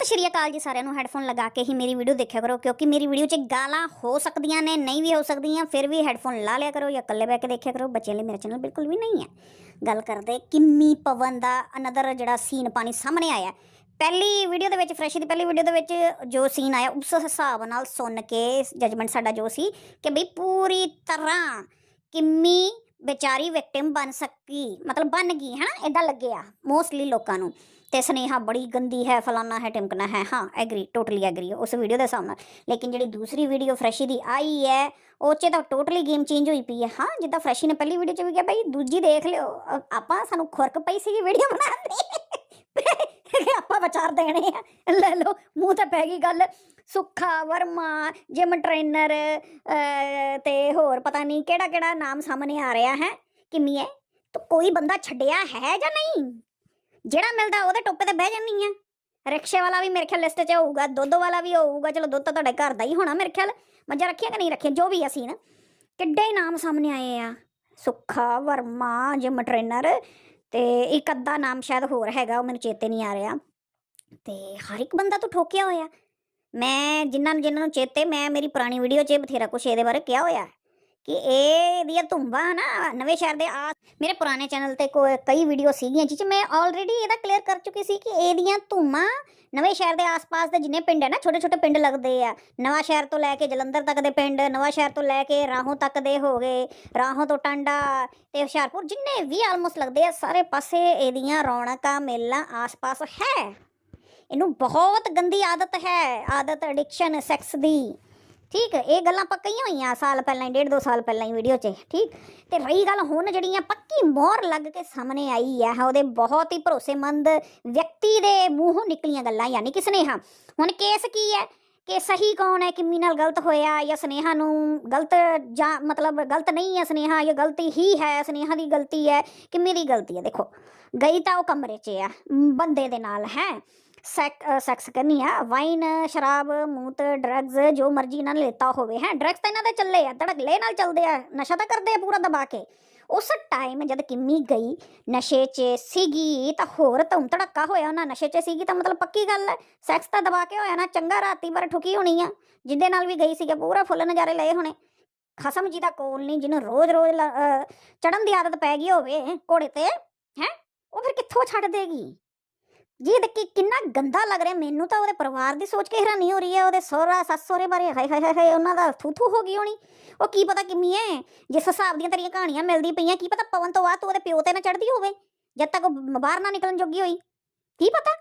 ਸਤਿ ਸ਼੍ਰੀ ਅਕਾਲ ਜੀ ਸਾਰਿਆਂ ਨੂੰ, ਹੈੱਡਫੋਨ ਲਗਾ ਕੇ ਹੀ ਮੇਰੀ ਵੀਡੀਓ ਦੇਖਿਆ ਕਰੋ, ਕਿਉਂਕਿ ਮੇਰੀ ਵੀਡੀਓ 'ਚ ਗਾਲਾਂ ਹੋ ਸਕਦੀਆਂ ਨੇ, ਨਹੀਂ ਵੀ ਹੋ ਸਕਦੀਆਂ, ਫਿਰ ਵੀ ਹੈੱਡਫੋਨ ਲਾ ਲਿਆ ਕਰੋ ਜਾਂ ਇਕੱਲੇ ਬੈ ਕੇ ਦੇਖਿਆ ਕਰੋ, ਬੱਚਿਆਂ ਲਈ ਮੇਰਾ ਚੈਨਲ ਬਿਲਕੁਲ ਵੀ ਨਹੀਂ ਹੈ। ਗੱਲ ਕਰਦੇ ਕਿੰਮੀ ਪਵਨ ਦਾ ਅਨਦਰ ਜਿਹੜਾ ਸੀਨ ਪਾਣੀ ਸਾਹਮਣੇ ਆਇਆ। ਪਹਿਲੀ ਵੀਡੀਓ ਦੇ ਵਿੱਚ, ਫਰੈਸ਼ ਦੀ ਪਹਿਲੀ ਵੀਡੀਓ ਦੇ ਵਿੱਚ ਜੋ ਸੀਨ ਆਇਆ, ਉਸ ਹਿਸਾਬ ਨਾਲ ਸੁਣ ਕੇ ਜਜਮੈਂਟ ਸਾਡਾ ਜੋ ਸੀ ਕਿ ਬਈ ਪੂਰੀ ਤਰ੍ਹਾਂ ਕਿੰਮੀ ਵਿਚਾਰੀ ਵਿਕਟਿਮ ਬਣ ਸਕੀ, ਮਤਲਬ ਬਣ ਗਈ ਹੈ ਹਨਾ? ਇਦਾਂ ਲੱਗਿਆ ਮੋਸਟਲੀ ਲੋਕਾਂ ਨੂੰ। ਤੇ ਸਨੇਹਾ ਬੜੀ ਗੰਦੀ ਹੈ, ਫਲਾਨਾ ਹੈ ਟਿਮਕਣਾ ਹੈ। ਹਾਂ ਐਗਰੀ ਟੋਟਲੀ ਐਗਰੀ ਉਸ ਵੀਡੀਓ ਦੇ ਹਿਸਾਬ ਨਾਲ। ਲੇਕਿਨ ਜਿਹੜੀ ਦੂਸਰੀ ਵੀਡੀਓ ਫਰੈਸ਼ੀ ਦੀ ਆਈ ਹੈ, ਉਹ 'ਚ ਤਾਂ ਟੋਟਲੀ ਗੇਮ ਚੇਂਜ ਹੋਈ ਪਈ ਹੈ। ਹਾਂ, ਜਿੱਦਾਂ ਫਰੈਸ਼ੀ ਨੇ ਪਹਿਲੀ ਵੀਡੀਓ 'ਚ ਵੀ ਕਿਹਾ, ਭਾਈ, ਦੂਜੀ ਦੇਖ ਲਿਓ। ਆਪਾਂ ਸਾਨੂੰ ਖੁਰਕ ਪਈ ਸੀਗੀ ਵੀਡੀਓ ਬਣਾਉਣ ਦੀ। ਆਪਾਂ ਵਿਚਾਰ ਦੇਣੇ ਆ। ਲੈ ਲਓ, ਮੂੰਹ ਤੇ ਪੈ ਗਈ ਗੱਲ। ਸੁੱਖਾ ਵਰਮਾ ਜਿਮ ਟ੍ਰੇਨਰ ਤੇ ਹੋਰ ਪਤਾ ਨਹੀਂ ਕਿਹੜਾ ਕਿਹੜਾ ਨਾਮ ਸਾਹਮਣੇ ਆ ਰਿਹਾ ਹੈ। ਕਿੰਨੀ ਹੈ? ਤਾਂ ਕੋਈ ਬੰਦਾ ਛੱਡਿਆ ਹੈ ਜਾਂ ਨਹੀਂ? ਜਿਹੜਾ ਮਿਲਦਾ ਉਹਦੇ ਟੋਪੇ ਤੇ ਬਹਿ ਜਾਂਦੀ ਆ। ਰਿਕਸ਼ੇ ਵਾਲਾ ਵੀ ਮੇਰੇ ਖਿਆਲ ਲਿਸਟ 'ਚ ਹੋਊਗਾ ਦੁੱਧ ਵਾਲਾ ਵੀ ਹੋਊਗਾ ਚਲੋ ਦੁੱਧ ਤਾਂ ਤੁਹਾਡੇ ਘਰ ਦਾ ਹੀ ਹੋਣਾ ਮੇਰੇ ਖਿਆਲ। ਮੱਝਾਂ ਰੱਖੀਆਂ ਕਿ ਨਹੀਂ ਰੱਖੀਆਂ? ਜੋ ਵੀ ਅਸੀਂ ਨਾ ਕਿੱਡੇ ਹੀ ਨਾਮ ਸਾਹਮਣੇ ਆਏ ਆ। ਸੁੱਖਾ, ਵਰਮਾ ਜਿਮ ਟ੍ਰੇਨਰ ਤੇ ਇੱਕ ਅੱਧਾ ਨਾਮ ਸ਼ਾਇਦ ਹੋਰ ਹੈਗਾ, ਉਹ ਮੈਨੂੰ ਚੇਤੇ ਨਹੀਂ ਆ ਰਿਹਾ। ਤੇ ਹਰ ਇੱਕ ਬੰਦਾ ਤੂੰ ਠੋਕਿਆ ਹੋਇਆ। ਮੈਂ ਜਿਨ੍ਹਾਂ ਨੂੰ ਜਿਨ੍ਹਾਂ ਨੂੰ ਚੇਤੇ, ਮੈਂ ਮੇਰੀ ਪੁਰਾਣੀ ਵੀਡੀਓ 'ਚ ਬਥੇਰਾ ਕੁਛ ਇਹਦੇ ਬਾਰੇ ਕਿਹਾ ਹੋਇਆ। ਕਿ ਇਹ ਦੀਆਂ ਧੁੰਬਾਂ ਨਾ ਨਵੇਂ ਸ਼ਹਿਰ ਦੇ ਆ ਮੇਰੇ ਪੁਰਾਣੇ ਚੈਨਲ ਤੇ ਕੋਈ ਕਈ ਵੀਡੀਓ ਸੀਗੀਆਂ ਜਿਸ 'ਚ ਮੈਂ ਆਲਰੇਡੀ ਇਹਦਾ ਕਲੀਅਰ ਕਰ ਚੁੱਕੀ ਸੀ ਕਿ ਇਹਦੀਆਂ ਧੁੰਮਾਂ ਨਵੇਂ ਸ਼ਹਿਰ ਦੇ ਆਸ-ਪਾਸ ਦੇ ਜਿੰਨੇ ਪਿੰਡ ਹੈ ਨਾ, ਛੋਟੇ-ਛੋਟੇ ਪਿੰਡ ਲੱਗਦੇ ਆ। ਨਵਾਂ ਸ਼ਹਿਰ ਤੋਂ ਲੈ ਕੇ ਜਲੰਧਰ ਤੱਕ ਦੇ ਪਿੰਡ, ਨਵਾਂ ਸ਼ਹਿਰ ਤੋਂ ਲੈ ਕੇ ਰਾਹੋਂ ਤੱਕ ਦੇ ਹੋ ਗਏ, ਰਾਹੋਂ ਤੋਂ ਟਾਂਡਾ ਤੇ ਹੁਸ਼ਿਆਰਪੁਰ, ਜਿੰਨੇ ਵੀ ਆਲਮੋਸਟ ਲੱਗਦੇ ਆ, ਸਾਰੇ ਪਾਸੇ ਇਹਦੀਆਂ ਰੌਣਕਾਂ, ਮੇਲਾ ਆਸ-ਪਾਸ ਹੈ। ਇਹਨੂੰ ਬਹੁਤ ਗੰਦੀ ਆਦਤ ਹੈ, ਆਦਤ ਐਡਿਕਸ਼ਨ ਸੈਕਸ ਦੀ। ਠੀਕ ਇਹ ਗੱਲਾਂ ਪੱਕੀਆਂ ਹੋਈਆਂ ਸਾਲ ਪਹਿਲਾਂ ਹੀ, ਡੇਢ ਦੋ ਸਾਲ ਪਹਿਲਾਂ ਹੀ ਵੀਡੀਓ 'ਚ, ਠੀਕ? ਤੇ ਰਹੀ ਗੱਲ ਹੁਣ ਜਿਹੜੀਆਂ ਪੱਕੀ ਮੋਹਰ ਲੱਗ ਕੇ ਸਾਹਮਣੇ ਆਈ ਹੈ, ਉਹਦੇ ਬਹੁਤ ਹੀ ਭਰੋਸੇਮੰਦ ਵਿਅਕਤੀ ਦੇ ਮੂੰਹੋਂ ਨਿਕਲੀਆਂ ਗੱਲਾਂ, ਯਾਨੀ ਕਿ ਸਨੇਹਾ। ਹੁਣ ਕੇਸ ਕੀ ਹੈ? ਕਿ ਸਹੀ ਕੌਣ ਹੈ? ਕਿੰਮੀ ਨਾਲ ਗਲਤ ਹੋਇਆ ਜਾਂ ਸਨੇਹਾ ਨੂੰ ਗਲਤ ਜਾਂ ਮਤਲਬ ਗਲਤ ਨਹੀਂ ਹੈ ਸਨੇਹਾ, ਜਾਂ ਗਲਤੀ ਹੀ ਹੈ, ਸਨੇਹਾ ਦੀ ਗਲਤੀ ਹੈ, ਕਿੰਮੀ ਦੀ ਗਲਤੀ ਹੈ? ਦੇਖੋ, ਗਈ ਤਾਂ ਉਹ ਕਮਰੇ 'ਚ ਆ, ਬੰਦੇ ਦੇ ਨਾਲ, ਹੈ? ਸੈਕਸ ਕਰਨੀ ਆ। ਵਾਈਨ ਸ਼ਰਾਬ, ਮੂਤ ਡਰੱਗਸ ਜੋ ਮਰਜ਼ੀ ਇਹਨਾਂ ਨੇ ਲੈਤਾ ਹੋਵੇ, ਹੈ। ਡਰੱਗਸ ਤਾਂ ਇਹਨਾਂ ਦੇ ਚੱਲੇ ਆ, ਧੜਕਲੇ ਨਾਲ ਚੱਲਦੇ ਆ, ਨਸ਼ਾ ਤਾਂ ਕਰਦੇ ਆ ਪੂਰਾ ਦਬਾ ਕੇ। ਉਸ ਟਾਈਮ ਜਦ ਕਿੰਮੀ ਗਈ, ਨਸ਼ੇ 'ਚ ਸੀਗੀ, ਤਾਂ ਹੋਰ ਧੁੰਮ ਧੜੱਕਾ ਹੋਇਆ ਉਹਨਾਂ ਨਸ਼ੇ 'ਚ ਸੀਗੀ, ਤਾਂ ਮਤਲਬ ਪੱਕੀ ਗੱਲ ਹੈ। ਸੈਕਸ ਤਾਂ ਦਬਾ ਕੇ ਹੋਇਆ ਨਾ, ਚੰਗਾ ਰਾਤੀ ਪਰ ਠੁਕੀ ਹੋਣੀ ਆ। ਜਿੰਦੇ ਨਾਲ ਵੀ ਗਈ ਸੀਗਾ, ਪੂਰਾ ਫੁੱਲ ਨਜ਼ਾਰੇ ਲਏ ਹੋਣੇ। ਖਸਮ ਜੀ ਦਾ ਕੋਲ ਨਹੀਂ, ਜਿਹਨੂੰ ਰੋਜ਼-ਰੋਜ਼ ਚੜਨ ਦੀ ਆਦਤ ਪੈ ਗਈ ਹੋਵੇ ਘੋੜੇ ਤੇ, ਹੈ। ਉਹ ਫਿਰ ਕਿੱਥੋਂ ਛੱਡ ਦੇਗੀ? ਜੀ ਦੇਖ ਕੇ ਕਿੰਨਾ ਗੰਦਾ ਲੱਗ ਰਿਹਾ, ਮੈਨੂੰ ਤਾਂ ਉਹਦੇ ਪਰਿਵਾਰ ਦੀ ਸੋਚ ਕੇ ਹੈਰਾਨੀ ਹੋ ਰਹੀ ਹੈ, ਉਹਦੇ ਸਹੁਰਾ, ਸੱਸ ਸਹੁਰੇ ਬਾਰੇ। ਹਾਏ ਹਾਏ ਹਾਏ ਉਹਨਾਂ ਦਾ ਥੂ ਥੂ ਹੋ ਗਈ ਹੋਣੀ। ਉਹ ਕੀ ਪਤਾ ਕਿੰਨੀ ਹੈ, ਜਿਸ ਹਿਸਾਬ ਦੀਆਂ ਤੇਰੀਆਂ ਕਹਾਣੀਆਂ ਮਿਲਦੀ ਪਈਆਂ, ਕੀ ਪਤਾ ਪਵਨ ਤੋਂ ਬਾਅਦ ਤੂੰ ਉਹਦੇ ਪਿਓ ਤੇ ਨਾ ਚੜਦੀ ਹੋਵੇ, ਜਦ ਤੱਕ ਉਹ ਬਾਹਰ ਨਾ ਨਿਕਲਣ ਜੋਗੀ ਹੋਈ। ਕੀ ਪਤਾ?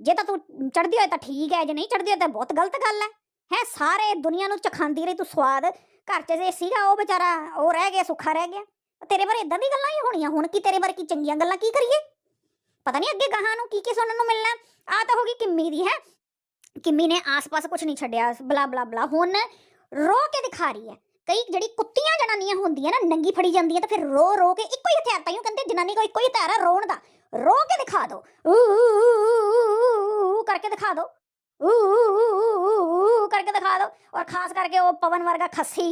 ਜੇ ਤਾਂ ਤੂੰ ਚੜਦੀ ਹੋਏ ਤਾਂ ਠੀਕ ਹੈ, ਜੇ ਨਹੀਂ ਚੜਦੀ ਹੋਏ ਤਾਂ ਬਹੁਤ ਗਲਤ ਗੱਲ ਹੈ। ਹੈ, ਸਾਰੇ ਦੁਨੀਆ ਨੂੰ ਚਖਾਂਦੀ ਰਹੀ ਤੂੰ ਸਵਾਦ। ਘਰ 'ਚ ਜੇ ਸੀਗਾ ਉਹ ਵਿਚਾਰਾ, ਉਹ ਰਹਿ ਗਿਆ, ਸੁੱਖਾ ਰਹਿ ਗਿਆ। ਤੇਰੇ ਬਾਰੇ ਇਦਾਂ ਦੀ ਗੱਲਾਂ ਹੀ ਹੋਣੀਆਂ। ਹੁਣ ਕੀ ਤੇਰੇ ਬਾਰੇ ਕੀ ਚੰਗੀਆਂ ਗੱਲਾਂ ਕੀ ਕਰੀਏ? ਪਤਾ ਨਹੀਂ ਅੱਗੇ ਗਾਹਾਂ ਨੂੰ ਕੀ ਕੀ ਸੁਣਨ ਨੂੰ ਮਿਲਣਾ। ਆ ਤਾਂ ਹੋ ਗਈ ਕਿੰਮੀ ਦੀ, ਹੈ। ਕਿੰਮੀ ਨੇ ਆਸ-ਪਾਸ ਕੁਝ ਨਹੀਂ ਛੱਡਿਆ, ਬਲਾ ਬਲਾ ਬਲਾ। ਹੁਣ ਰੋ ਕੇ ਦਿਖਾ ਰਹੀ ਹੈ। ਕਈ ਜਿਹੜੀ ਕੁੱਤੀਆਂ ਜਨਾਨੀਆਂ ਹੁੰਦੀਆਂ ਨਾ, ਨੰਗੀ ਫੜੀ ਜਾਂਦੀਆਂ ਤਾਂ ਫਿਰ ਰੋ ਰੋ ਕੇ ਇੱਕੋ ਹੀ ਹਥਿਆਰ ਤਾਈਓ ਕਹਿੰਦੇ ਜਨਾਨੀ ਕੋਲ ਇੱਕੋ ਹੀ ਹਥਿਆਰ ਹੈ ਰੋਣ ਦਾ। ਰੋ ਕੇ ਦਿਖਾ ਦਿਓ ਊ ਕਰਕੇ ਦਿਖਾ ਦਿਓ ਊ ਊ ਕਰਕੇ ਦਿਖਾ ਦਿਓ ਔਰ ਖਾਸ ਕਰਕੇ ਉਹ ਪਵਨ ਵਰਗਾ ਖੱਸੀ।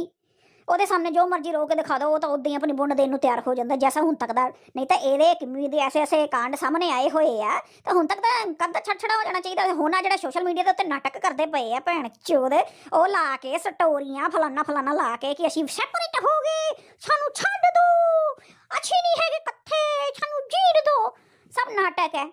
ਉਹਦੇ ਸਾਹਮਣੇ ਜੋ ਮਰਜ਼ੀ ਰੋ ਕੇ ਦਿਖਾ ਦਿਓ, ਉਹ ਤਾਂ ਉਦਾਂ ਹੀ ਆਪਣੀ ਬੁੰਡ ਦੇਣ ਨੂੰ ਤਿਆਰ ਹੋ ਜਾਂਦਾ, ਜੈਸਾ ਹੁਣ ਤੱਕ ਦਾ। ਨਹੀਂ ਤਾਂ ਇਹਦੇ ਕਿੰਨੀ ਦੇ ਐਸੇ ਐਸੇ ਕਾਂਡ ਸਾਹਮਣੇ ਆਏ ਹੋਏ ਆ, ਤਾਂ ਹੁਣ ਤੱਕ ਤਾਂ ਕੱਦ ਛੜਛੜਾ ਹੋ ਜਾਣਾ ਚਾਹੀਦਾ। ਹੁਣ ਆ ਜਿਹੜਾ ਸੋਸ਼ਲ ਮੀਡੀਆ ਦੇ ਉੱਤੇ ਨਾਟਕ ਕਰਦੇ ਪਏ ਆ ਭੈਣ ਚੋਦ, ਉਹ ਲਾ ਕੇ ਸਟੋਰੀਆਂ ਫਲਾਨਾ ਫਲਾਨਾ ਲਾ ਕੇ ਕਿ ਅਸੀਂ ਸੈਪਰੇਟ ਹੋ ਗਏ, ਸਾਨੂੰ ਛੱਡ ਦੋ ਅੱਛੀ ਨਹੀਂ ਹੈਗੇ ਇਕੱਠੇ, ਸਾਨੂੰ ਜੀਣ ਦੋ। ਸਭ ਨਾਟਕ ਹੈ।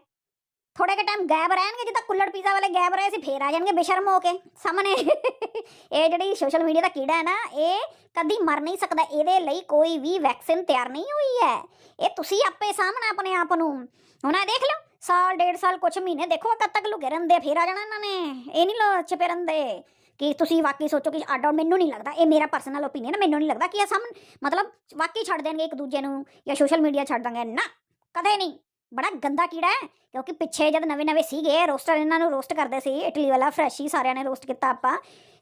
ਥੋੜੇ ਕੇ ਟਾਈਮ ਗਾਇਬ ਰਹਿਣਗੇ ਜਿੱਦਾਂ ਕੁੱਲੜ ਪੀਜ਼ਾ ਵਾਲੇ ਗਾਇਬ ਰਹੇ ਸੀ ਫੇਰ ਆ ਜਾਣਗੇ ਬੇਸ਼ਰਮ ਹੋ ਕੇ ਸਾਹਮਣੇ ਇਹ ਜਿਹੜੀ ਸੋਸ਼ਲ ਮੀਡੀਆ ਦਾ ਕੀੜਾ ਹੈ ਨਾ ਇਹ ਕਦੀ ਮਰ ਨਹੀਂ ਸਕਦਾ ਇਹਦੇ ਲਈ ਕੋਈ ਵੀ ਵੈਕਸੀਨ ਤਿਆਰ ਨਹੀਂ ਹੋਈ ਹੈ ਇਹ ਤੁਸੀਂ ਆਪੇ ਸਾਹਮਣਾ ਆਪਣੇ ਆਪ ਨੂੰ ਉਹਨਾਂ ਦੇਖ ਲਓ ਸਾਲ ਡੇਢ ਸਾਲ ਕੁਛ ਮਹੀਨੇ ਦੇਖੋ ਕਦ ਤੱਕ ਲੁਕੇ ਰਹਿੰਦੇ ਫੇਰ ਆ ਜਾਣਾ ਇਹਨਾਂ ਨੇ ਇਹ ਨਹੀਂ ਲੋ ਚਪੇ ਰਹਿੰਦੇ ਕਿ ਤੁਸੀਂ ਵਾਕਈ ਸੋਚੋ ਕਿ ਅੱਡ ਮੈਨੂੰ ਨਹੀਂ ਲੱਗਦਾ ਇਹ ਮੇਰਾ ਪਰਸਨਲ ਓਪੀਨੀਅਨ ਹੈ ਮੈਨੂੰ ਨਹੀਂ ਲੱਗਦਾ ਕਿ ਇਹ ਸਾਹਮਣ ਮਤਲਬ ਵਾਕਈ ਛੱਡ ਦੇਣਗੇ ਇੱਕ ਦੂਜੇ ਨੂੰ ਜਾਂ ਸੋਸ਼ਲ ਮੀਡੀਆ ਛੱਡ ਦਾਂਗੇ ਨਾ ਕਦੇ ਨਹੀਂ ਬੜਾ ਗੰਦਾ ਕੀੜਾ ਹੈ, ਕਿਉਂਕਿ ਪਿੱਛੇ ਜਦ ਨਵੇਂ ਨਵੇਂ ਸੀਗੇ, ਰੋਸਟਰ ਇਹਨਾਂ ਨੂੰ ਰੋਸਟ ਕਰਦੇ ਸੀ, ਇਟਲੀ ਵਾਲਾ ਫਰੈਸ਼ੀ ਸਾਰਿਆਂ ਨੇ ਰੋਸਟ ਕੀਤਾ ਆਪਾਂ।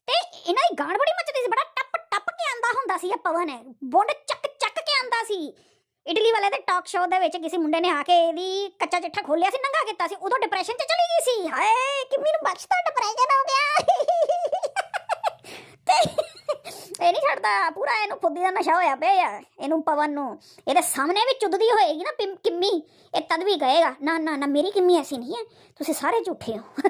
ਤੇ ਇਹਨਾਂ ਦੀ ਗਾਂਡ ਬੜੀ ਮੱਚਦੀ ਸੀ, ਬੜਾ ਟੱਪ ਟੱਪ ਕੇ ਆਂਦਾ ਹੁੰਦਾ ਸੀ ਇਹ ਪਵਨ, ਬੁੰਡ ਚੱਕ ਚੱਕ ਕੇ ਆਂਦਾ ਸੀ। ਇਟਲੀ ਵਾਲੇ ਦੇ ਟਾਕ ਸ਼ੋਅ ਦੇ ਵਿੱਚ ਕਿਸੇ ਮੁੰਡੇ ਨੇ ਆ ਕੇ ਇਹਦੀ ਕੱਚਾ ਚਿੱਠਾ ਖੋਲਿਆ ਸੀ, ਨੰਗਾ ਕੀਤਾ ਸੀ, ਉਦੋਂ ਡਿਪਰੈਸ਼ਨ 'ਚ ਚਲੀ ਗਈ ਸੀ। ਹਾਏ, ਕਿੰਨੀ ਨੂੰ ਬਖਸ਼ਤਾ ਡਿਪਰੈਸ਼ਨ ਹੋ ਗਿਆ। ਇਹ ਨਹੀਂ ਛੱਡਦਾ, ਪੂਰਾ ਇਹਨੂੰ ਫੁੱਦੀ ਦਾ ਨਸ਼ਾ ਹੋਇਆ ਪਿਆ ਯਾਰ, ਇਹਨੂੰ ਪਵਨ ਨੂੰ। ਇਹਦੇ ਸਾਹਮਣੇ ਵੀ ਚੁੱਦਦੀ ਹੋਏਗੀ ਨਾ ਪਿੰ- ਕਿੰਮੀ, ਇਹ ਤਦ ਵੀ ਕਹੇਗਾ, ਨਾ ਨਾ ਨਾ, ਮੇਰੀ ਕਿੰਮੀ ਐਸੀ ਨਹੀਂ ਹੈ, ਤੁਸੀਂ ਸਾਰੇ ਝੂਠੇ ਹੋ।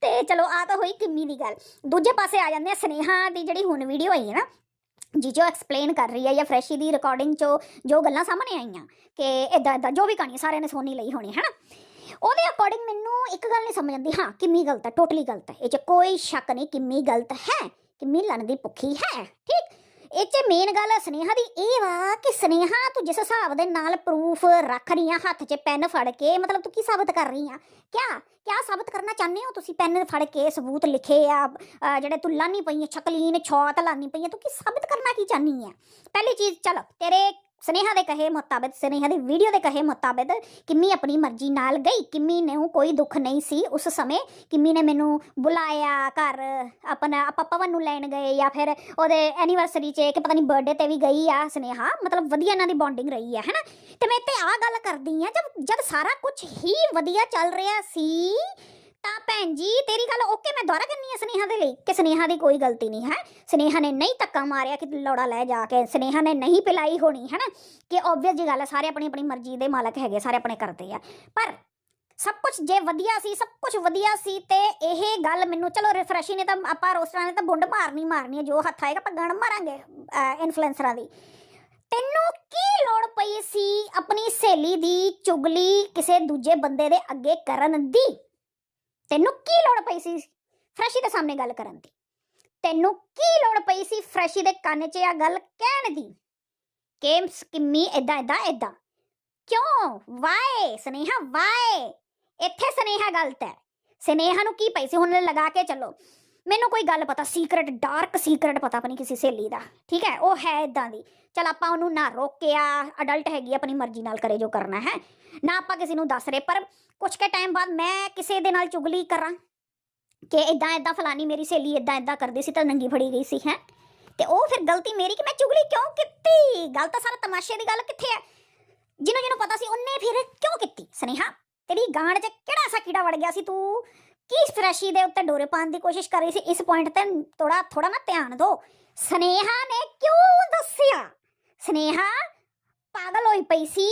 ਤੇ ਚਲੋ ਆ ਤਾਂ ਹੋਈ ਕਿੰਮੀ ਦੀ ਗੱਲ। ਦੂਜੇ ਪਾਸੇ ਆ ਜਾਂਦੇ ਆ, ਸਨੇਹਾ ਦੀ ਜਿਹੜੀ ਹੁਣ ਵੀਡੀਓ ਆਈ ਹੈ ਨਾ ਜੀ ਜੋ ਐਕਸਪਲੇਨ ਕਰ ਰਹੀ ਹੈ ਜਾਂ ਫਰੈਸ਼ੀ ਦੀ ਰਿਕਾਰਡਿੰਗ ਚੋਂ ਜੋ ਗੱਲਾਂ ਸਾਹਮਣੇ ਆਈਆਂ, ਕਿ ਇਦਾਂ ਇਦਾਂ ਜੋ ਵੀ ਕਹਾਣੀ ਸਾਰਿਆਂ ਨੇ ਸੋਨੀ ਲਈ ਹੋਣੀ ਹੈ ਨਾ ਉਹਦੇ ਅਕੋਰਡਿੰਗ ਮੈਨੂੰ ਇੱਕ ਗੱਲ ਨਹੀਂ ਸਮਝ ਆਉਂਦੀ। ਹਾਂ ਕਿੰਮੀ ਗਲਤ ਹੈ ਟੋਟਲੀ ਗਲਤ ਹੈ। ਇਹ 'ਚ ਕੋਈ ਸ਼ੱਕ ਨਹੀਂ ਕਿੰਮੀ ਗਲਤ ਹੈ ਕਿੰਮੀ ਲੜਨ ਦੀ ਭੁੱਖੀ ਹੈ, ਠੀਕ? ਇਹ 'ਚ ਮੇਨ ਗੱਲ ਸਨੇਹਾ ਦੀ ਇਹ ਵਾ ਕਿ ਸਨੇਹਾ ਤੂੰ ਜਿਸ ਹਿਸਾਬ ਦੇ ਨਾਲ ਪ੍ਰੂਫ ਰੱਖ ਰਹੀ ਆ, ਹੱਥ 'ਚ ਪੈਨ ਫੜ ਕੇ, ਮਤਲਬ ਤੂੰ ਕੀ ਸਾਬਤ ਕਰ ਰਹੀ ਆ? ਕਿਆ? ਕਿਆ ਸਾਬਤ ਕਰਨਾ ਚਾਹੁੰਦੇ ਹੋ ਤੁਸੀਂ? ਪੈਨ ਫੜ ਕੇ, ਸਬੂਤ ਲਿਖੇ ਆ ਜਿਹੜੇ ਤੂੰ ਲਾਨੀ ਪਈ ਆ ਛਕਲੀਨ ਛੋਤ ਲਾਨੀ ਪਈ ਆ, ਤੂੰ ਕੀ ਸਾਬਤ ਕਰਨਾ ਕੀ ਚਾਹਨੀ ਆ? ਪਹਿਲੀ ਚੀਜ਼, ਚਲੋ, ਤੇਰੇ ਸਨੇਹਾ ਦੇ ਕਹੇ ਮੁਤਾਬਿਕ, ਸਨੇਹਾ ਦੀ ਵੀਡੀਓ ਦੇ ਕਹੇ ਮੁਤਾਬਿਕ ਕਿੰਮੀ ਆਪਣੀ ਮਰਜ਼ੀ ਨਾਲ ਗਈ ਕਿੰਮੀ ਨੂੰ ਕੋਈ ਦੁੱਖ ਨਹੀਂ ਸੀ ਉਸ ਸਮੇਂ ਕਿੰਮੀ ਨੇ ਮੈਨੂੰ ਬੁਲਾਇਆ ਘਰ, ਆਪਣਾ, ਆਪਾਂ ਪਵਨ ਨੂੰ ਲੈਣ ਗਏ ਜਾਂ ਫਿਰ ਉਹਦੇ ਐਨੀਵਰਸਰੀ 'ਚ ਕਿ ਪਤਾ ਨਹੀਂ ਬਰਥਡੇ ਤੇ ਵੀ ਗਈ ਆ ਸਨੇਹਾ, ਮਤਲਬ ਵਧੀਆ ਇਹਨਾਂ ਦੀ ਬੌਂਡਿੰਗ ਰਹੀ ਹੈ ਹੈਨਾ? ਤੇ ਮੈਂ ਤੇ ਆ ਗੱਲ ਕਰਦੀ ਆ, ਜਦ ਜਦ ਸਾਰਾ ਕੁਝ ਹੀ ਵਧੀਆ ਚੱਲ ਰਿਹਾ ਸੀ ਤਾਂ ਭੈਣ ਜੀ, ਤੇਰੀ ਗੱਲ ਓਕੇ ਮੈਂ ਦੁਆਰਾ ਕਰਨੀ ਹੈ ਸਨੇਹਾ ਦੇ ਲਈ ਕਿ ਸਨੇਹਾ ਦੀ ਕੋਈ ਗਲਤੀ ਨਹੀਂ ਹੈ ਸਨੇਹਾ ਨੇ ਨਹੀਂ ਧੱਕਾ ਮਾਰਿਆ ਕਿ ਲੋੜਾ ਲੈ ਜਾ ਕੇ। ਸਨੇਹਾ ਨੇ ਨਹੀਂ ਪਿਲਾਈ ਹੋਣੀ ਹੈ ਨਾ ਕਿ ਆਬਵੀਅਸ ਜੀ ਗੱਲ ਹੈ ਸਾਰੇ ਆਪਣੀ ਆਪਣੀ ਮਰਜ਼ੀ ਦੇ ਮਾਲਕ ਹੈਗੇ, ਸਾਰੇ ਆਪਣੇ ਕਰਦੇ ਆ। ਪਰ ਸਭ ਕੁਝ ਜੇ ਵਧੀਆ ਸੀ, ਸਭ ਕੁਝ ਵਧੀਆ ਸੀ ਤੇ ਇਹ ਗੱਲ ਮੈਨੂੰ, ਚਲੋ ਰਿਫਰੈਸ਼ੀ ਨੇ ਤਾਂ ਆਪਾਂ ਰੋਸਟਰਾਂ ਨੇ ਤਾਂ ਬੁੰਡ ਮਾਰਨੀ ਮਾਰਨੀ ਹੈ ਜੋ ਹੱਥ ਆਏਗਾ ਆਪਾਂ ਗਣ ਮਾਰਾਂਗੇ ਇਨਫਲੂਐਂਸਰਾਂ ਦੀ। ਤੈਨੂੰ ਕੀ ਲੋੜ ਪਈ ਸੀ ਆਪਣੀ ਸਹੇਲੀ ਦੀ ਚੁਗਲੀ ਕਿਸੇ ਦੂਜੇ ਬੰਦੇ ਦੇ ਅੱਗੇ ਕਰਨ ਦੀ? ਤੈਨੂੰ ਕੀ ਲੋੜ ਪਈ ਸੀ ਫਰੈਸ਼ੀ ਦੇ ਸਾਹਮਣੇ ਗੱਲ ਕਰਨ ਦੀ? ਤੈਨੂੰ ਕੀ ਲੋੜ ਪਈ ਸੀ ਫਰੈਸ਼ੀ ਦੇ ਕੰਨ 'ਚ ਆ ਗੱਲ ਕਹਿਣ ਦੀ? ਕਿ ਕਿੰਮੀ ਇਦਾਂ ਇਦਾਂ ਇਦਾਂ ਕਿਉਂ? Why, Sneha why. ਇੱਥੇ ਸਨੇਹਾ ਗਲਤ ਹੈ। ਸਨੇਹਾ ਨੂੰ ਕੀ ਪਈ ਸੀ? ਹੁਣ ਲਗਾ ਕੇ ਚੱਲੋ। ਮੈਨੂੰ ਕੋਈ ਗੱਲ ਪਤਾ ਸੀਕ੍ਰੇਟ ਡਾਰਕ ਸੀਕ੍ਰੇਟ ਪਤਾ ਆਪਣੀ ਕਿਸੇ ਸਹੇਲੀ ਦਾ, ਠੀਕ ਹੈ, ਉਹ ਹੈ ਇਦਾਂ ਦੀ। ਚਲ ਆਪਾਂ ਉਹਨੂੰ ਨਾ ਰੋਕਿਆ ਅਡਲਟ ਹੈਗੀ ਆਪਣੀ ਮਰਜ਼ੀ ਨਾਲ ਕਰੇ ਜੋ ਕਰਨਾ, ਹੈ। ਨਾ ਆਪਾਂ ਕਿਸੇ ਨੂੰ ਦੱਸ ਰਹੇ, ਪਰ ਕੁਝ ਕੇ ਟਾਈਮ ਬਾਅਦ ਮੈਂ ਕਿਸੇ ਦੇ ਨਾਲ ਚੁਗਲੀ ਕਰਾਂ ਕਿ ਇਦਾਂ ਇਦਾਂ ਫਲਾਨੀ ਮੇਰੀ ਸਹੇਲੀ ਇਦਾਂ ਇਦਾਂ ਕਰਦੀ ਸੀ ਤਾਂ ਨੰਗੀ ਫੜੀ ਗਈ ਸੀ, ਹੈ। ਤੇ ਉਹ ਫਿਰ ਗਲਤੀ ਮੇਰੀ ਕਿ ਮੈਂ ਚੁਗਲੀ ਕਿਉਂ ਕੀਤੀ? ਗੱਲ ਤਾਂ ਸਾਰਾ ਤਮਾਸ਼ੇ ਦੀ ਗੱਲ ਕਿੱਥੇ ਹੈ? ਜਿਹਨੂੰ ਜਿਹਨੂੰ ਪਤਾ ਸੀ, ਉਹਨੇ ਫਿਰ ਕਿਉਂ ਕੀਤੀ? ਸਨੇਹਾ, ਤੇਰੀ ਗਾਣ 'ਚ ਕਿਹੜਾ ਐਸਾ ਕੀੜਾ ਵੜ ਗਿਆ ਸੀ ਤੂੰ? ਕੀ ਫਰੈਸ਼ੀ ਦੇ ਉੱਤੇ ਡੋਰੇ ਪਾਉਣ ਦੀ ਕੋਸ਼ਿਸ਼ ਕਰ ਰਹੀ ਸੀ? ਇਸ ਪੁਆਇੰਟ ਤੇ ਥੋੜਾ ਥੋੜਾ ਨਾ ਧਿਆਨ ਦਿਓ। ਸਨੇਹਾ ਨੇ ਕਿਉਂ ਦੱਸਿਆ? ਸਨੇਹਾ ਪਾਗਲ ਹੋਈ ਪਈ ਸੀ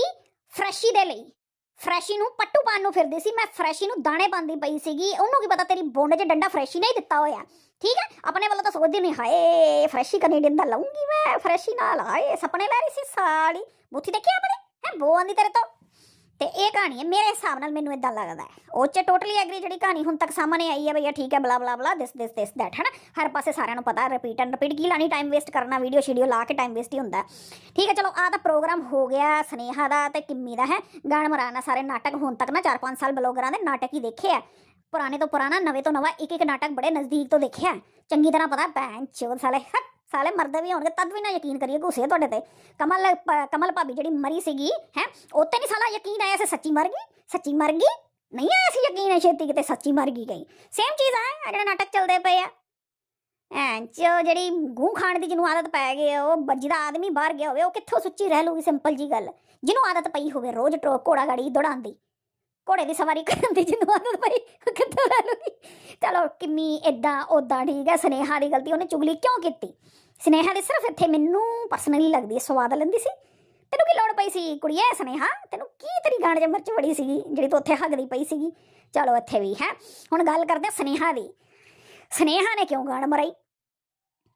ਫਰੈਸ਼ੀ ਦੇ ਲਈ। ਫਰੈਸ਼ੀ ਨੂੰ ਪੱਟੂ ਪਾਣ ਨੂੰ ਫਿਰਦੀ ਸੀ। ਮੈਂ ਫਰੈਸ਼ੀ ਨੂੰ ਦਾਣੇ ਪਾਉਂਦੀ ਪਈ ਸੀਗੀ। ਉਹਨੂੰ ਕੀ ਪਤਾ ਤੇਰੀ ਬੋਂਡ 'ਚ ਡੰਡਾ ਫਰੈਸ਼ੀ ਨਹੀਂ ਦਿੱਤਾ ਹੋਇਆ। ਠੀਕ ਹੈ? ਆਪਣੇ ਵੱਲੋਂ ਤਾਂ ਸੋਚਦੀ ਨਹੀਂ, ਹਾਏ, ਫਰੈਸ਼ੀ ਕੈਨੇਡੀਅਨ ਦਾ ਲਾਉਂਗੀ ਮੈਂ। ਫਰੈਸ਼ੀ ਨਾਲ, ਹਾਏ, ਸੁਪਨੇ ਲੈ ਰਹੀ ਸੀ ਸਾਲੀ ਬੁੱਥੀ ਦੇਖਿਆ ਆਪਣੇ? ਹੈ, ਬੋ ਆਂਦੀ ਤੇਰੇ ਤੋਂ। ਤੇ ਇਹ ਕਹਾਣੀ ਹੈ ਮੇਰੇ ਹਿਸਾਬ ਨਾਲ ਮੈਨੂੰ ਇਦਾਂ ਲੱਗਦਾ ਹੈ। ਉਹ ਚ ਟੋਟਲੀ ਐਗਰੀ ਜਿਹੜੀ ਕਹਾਣੀ ਹੁਣ ਤੱਕ ਸਾਹਮਣੇ ਆਈ ਹੈ ਭਈਆ ਠੀਕ ਹੈ ਬਲਾ ਬਲਾ ਬਲਾ ਦਿਸ ਦਿਸ ਦਿਸ ਦੈਟ ਹੈ ਨਾ ਹਰ ਪਾਸੇ ਸਾਰਿਆਂ ਨੂੰ ਪਤਾ ਰਿਪੀਟ ਐਂਡ ਰਿਪੀਟ ਕੀ ਲਾਣੀ ਟਾਈਮ ਵੇਸਟ ਕਰਨਾ ਵੀਡੀਓ ਸ਼ੀਡੀਓ ਲਾ ਕੇ ਟਾਈਮ ਵੇਸਟ ਹੀ ਹੁੰਦਾ ਠੀਕ ਹੈ ਚਲੋ ਆ ਤਾਂ ਪ੍ਰੋਗਰਾਮ ਹੋ ਗਿਆ ਸਨੇਹਾ ਦਾ ਤੇ ਕਿੰਮੀ ਦਾ ਹੈ? ਗਾਣ ਮਰਾਣਾ ਸਾਰੇ ਨਾਟਕ ਹੁਣ ਤੱਕ ਨਾ 4-5 ਸਾਲ ਬਲੌਗਰਾਂ ਦੇ ਨਾਟਕ ਹੀ ਦੇਖੇ ਆ। ਪੁਰਾਣੇ ਤੋਂ ਪੁਰਾਣਾ ਨਵੇਂ ਤੋਂ ਨਵਾਂ ਇੱਕ ਇੱਕ ਨਾਟਕ ਬੜੇ ਨਜ਼ਦੀਕ ਤੋਂ ਦੇਖਿਆ। ਚੰਗੀ ਤਰ੍ਹਾਂ ਪਤਾ ਭੈਣ ਚੋਦ ਸਾਲੇ ਹੱਟ, ਸਾਲੇ ਮਰਦੇ ਵੀ ਹੋਣਗੇ ਤਦ ਵੀ ਨਾ ਯਕੀਨ ਕਰੀਏ ਘੁਸੇ ਤੁਹਾਡੇ ਤੇ। ਕਮਲ ਕਮਲ ਭਾਬੀ ਜਿਹੜੀ ਮਰੀ ਸੀਗੀ, ਹੈ ਉੱਤੇ ਨਹੀਂ ਸਾਲਾ ਯਕੀਨ ਆਇਆ ਸੀ ਸੱਚੀ ਮਰ ਗਈ? ਸੱਚੀ ਮਰ ਗਈ? ਨਹੀਂ ਆਇਆ ਸੀ ਯਕੀਨ ਹੈ ਛੇਤੀ ਕਿਤੇ ਸੱਚੀ ਮਰ ਗਈ ਗਈ ਸੇਮ ਚੀਜ਼ ਆ ਆਹ ਨਾਟਕ ਚੱਲਦੇ ਪਏ ਆ। ਐਂ ਜਿਹੜੀ ਗੂੰ ਖਾਣ ਦੀ ਜਿਹਨੂੰ ਆਦਤ ਪੈ ਗਈ ਉਹ ਜਿਹਦਾ ਆਦਮੀ ਬਾਹਰ ਗਿਆ ਹੋਵੇ, ਉਹ ਕਿੱਥੋਂ ਸੁੱਚੀ ਰਹਿ ਲੂਗੀ ਸਿੰਪਲ ਜੀ ਗੱਲ। ਜਿਹਨੂੰ ਆਦਤ ਪਈ ਹੋਵੇ ਰੋਜ਼ ਟਰੋ ਘੋੜਾ ਗਾੜੀ ਦੌੜਾਉਣ ਦੀ। ਘੋੜੇ ਦੀ ਸਵਾਰੀ ਕਰਨ ਦੀ ਜਿਹਨੂੰ ਆਦਤ ਪਈ, ਉਹ ਕਿੱਥੋਂ ਰਹਿ ਲੂਗੀ? ਚਲੋ, ਕਿੰਨੀ ਇਦਾਂ ਉਦਾਂ ਠੀਕ ਹੈ ਸਨੇਹਾ ਦੀ ਗਲਤੀ, ਉਹਨੇ ਚੁਗਲੀ ਕਿਉਂ ਕੀਤੀ? ਸਨੇਹਾ ਦੀ ਸਿਰਫ ਇੱਥੇ ਮੈਨੂੰ ਪਰਸਨਲੀ ਲੱਗਦੀ ਹੈ, ਸਵਾਦ ਲੈਂਦੀ ਸੀ। ਤੈਨੂੰ ਕੀ ਲੋੜ ਪਈ ਸੀ ਕੁੜੀਏ, ਸਨੇਹਾ? ਤੈਨੂੰ ਕੀ ਤੇਰੀ ਗਾਂਡ 'ਚ ਮਿਰਚ ਬੜੀ ਸੀਗੀ, ਜਿਹੜੀ ਤੂੰ ਉੱਥੇ ਹੱਗਦੀ ਪਈ ਸੀਗੀ? ਚਲੋ ਇੱਥੇ ਵੀ ਹੈ। ਹੁਣ ਗੱਲ ਕਰਦੇ ਹਾਂ ਸਨੇਹਾ ਦੀ। ਸਨੇਹਾ ਨੇ ਕਿਉਂ ਗਾਂਡ ਮਰਾਈ?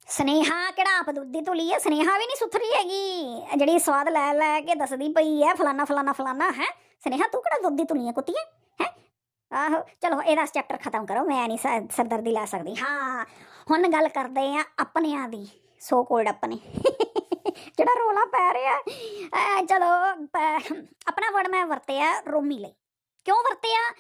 ਸਨੇਹਾ ਕਿਹੜਾ ਆਪ ਦੁੱਧੀ ਤੁਲੀ ਹੈ? ਸਨੇਹਾ ਵੀ ਨਹੀਂ ਸੁਥਰੀ ਹੈਗੀ। ਜਿਹੜੀ ਸਵਾਦ ਲੈ ਲੈ ਕੇ ਦੱਸਦੀ ਪਈ ਹੈ, ਫਲਾਨਾ ਫਲਾਨਾ ਫਲਾਨਾ, ਹੈ? ਸਨੇਹਾ, ਤੂੰ ਕਿਹੜਾ ਦੁੱਧੀ ਤੁਲੀ ਹੈ, ਕੁੱਤੀਏ? ਹੈ? ਆਹੋ, ਚਲੋ ਇਹਦਾ ਚੈਪਟਰ ਖਤਮ ਕਰੋ, ਮੈਂ ਨਹੀਂ ਸਰਦਰਦੀ ਲੈ ਸਕਦੀ। ਹਾਂ, ਹੁਣ ਗੱਲ ਕਰਦੇ ਆ ਆਪਣਿਆਂ ਦੀ। ਸੋ ਕੋਲਡ ਆਪਣੇ ਜਿਹੜਾ ਰੋਲਾ ਪੈ ਰਿਹਾ ਚਲੋ ਪ- ਆਪਣਾ ਵਰਡ ਮੈਂ ਵਰਤਿਆ ਰੋਮੀ ਲਈ। ਕਿਉਂ ਵਰਤਿਆ?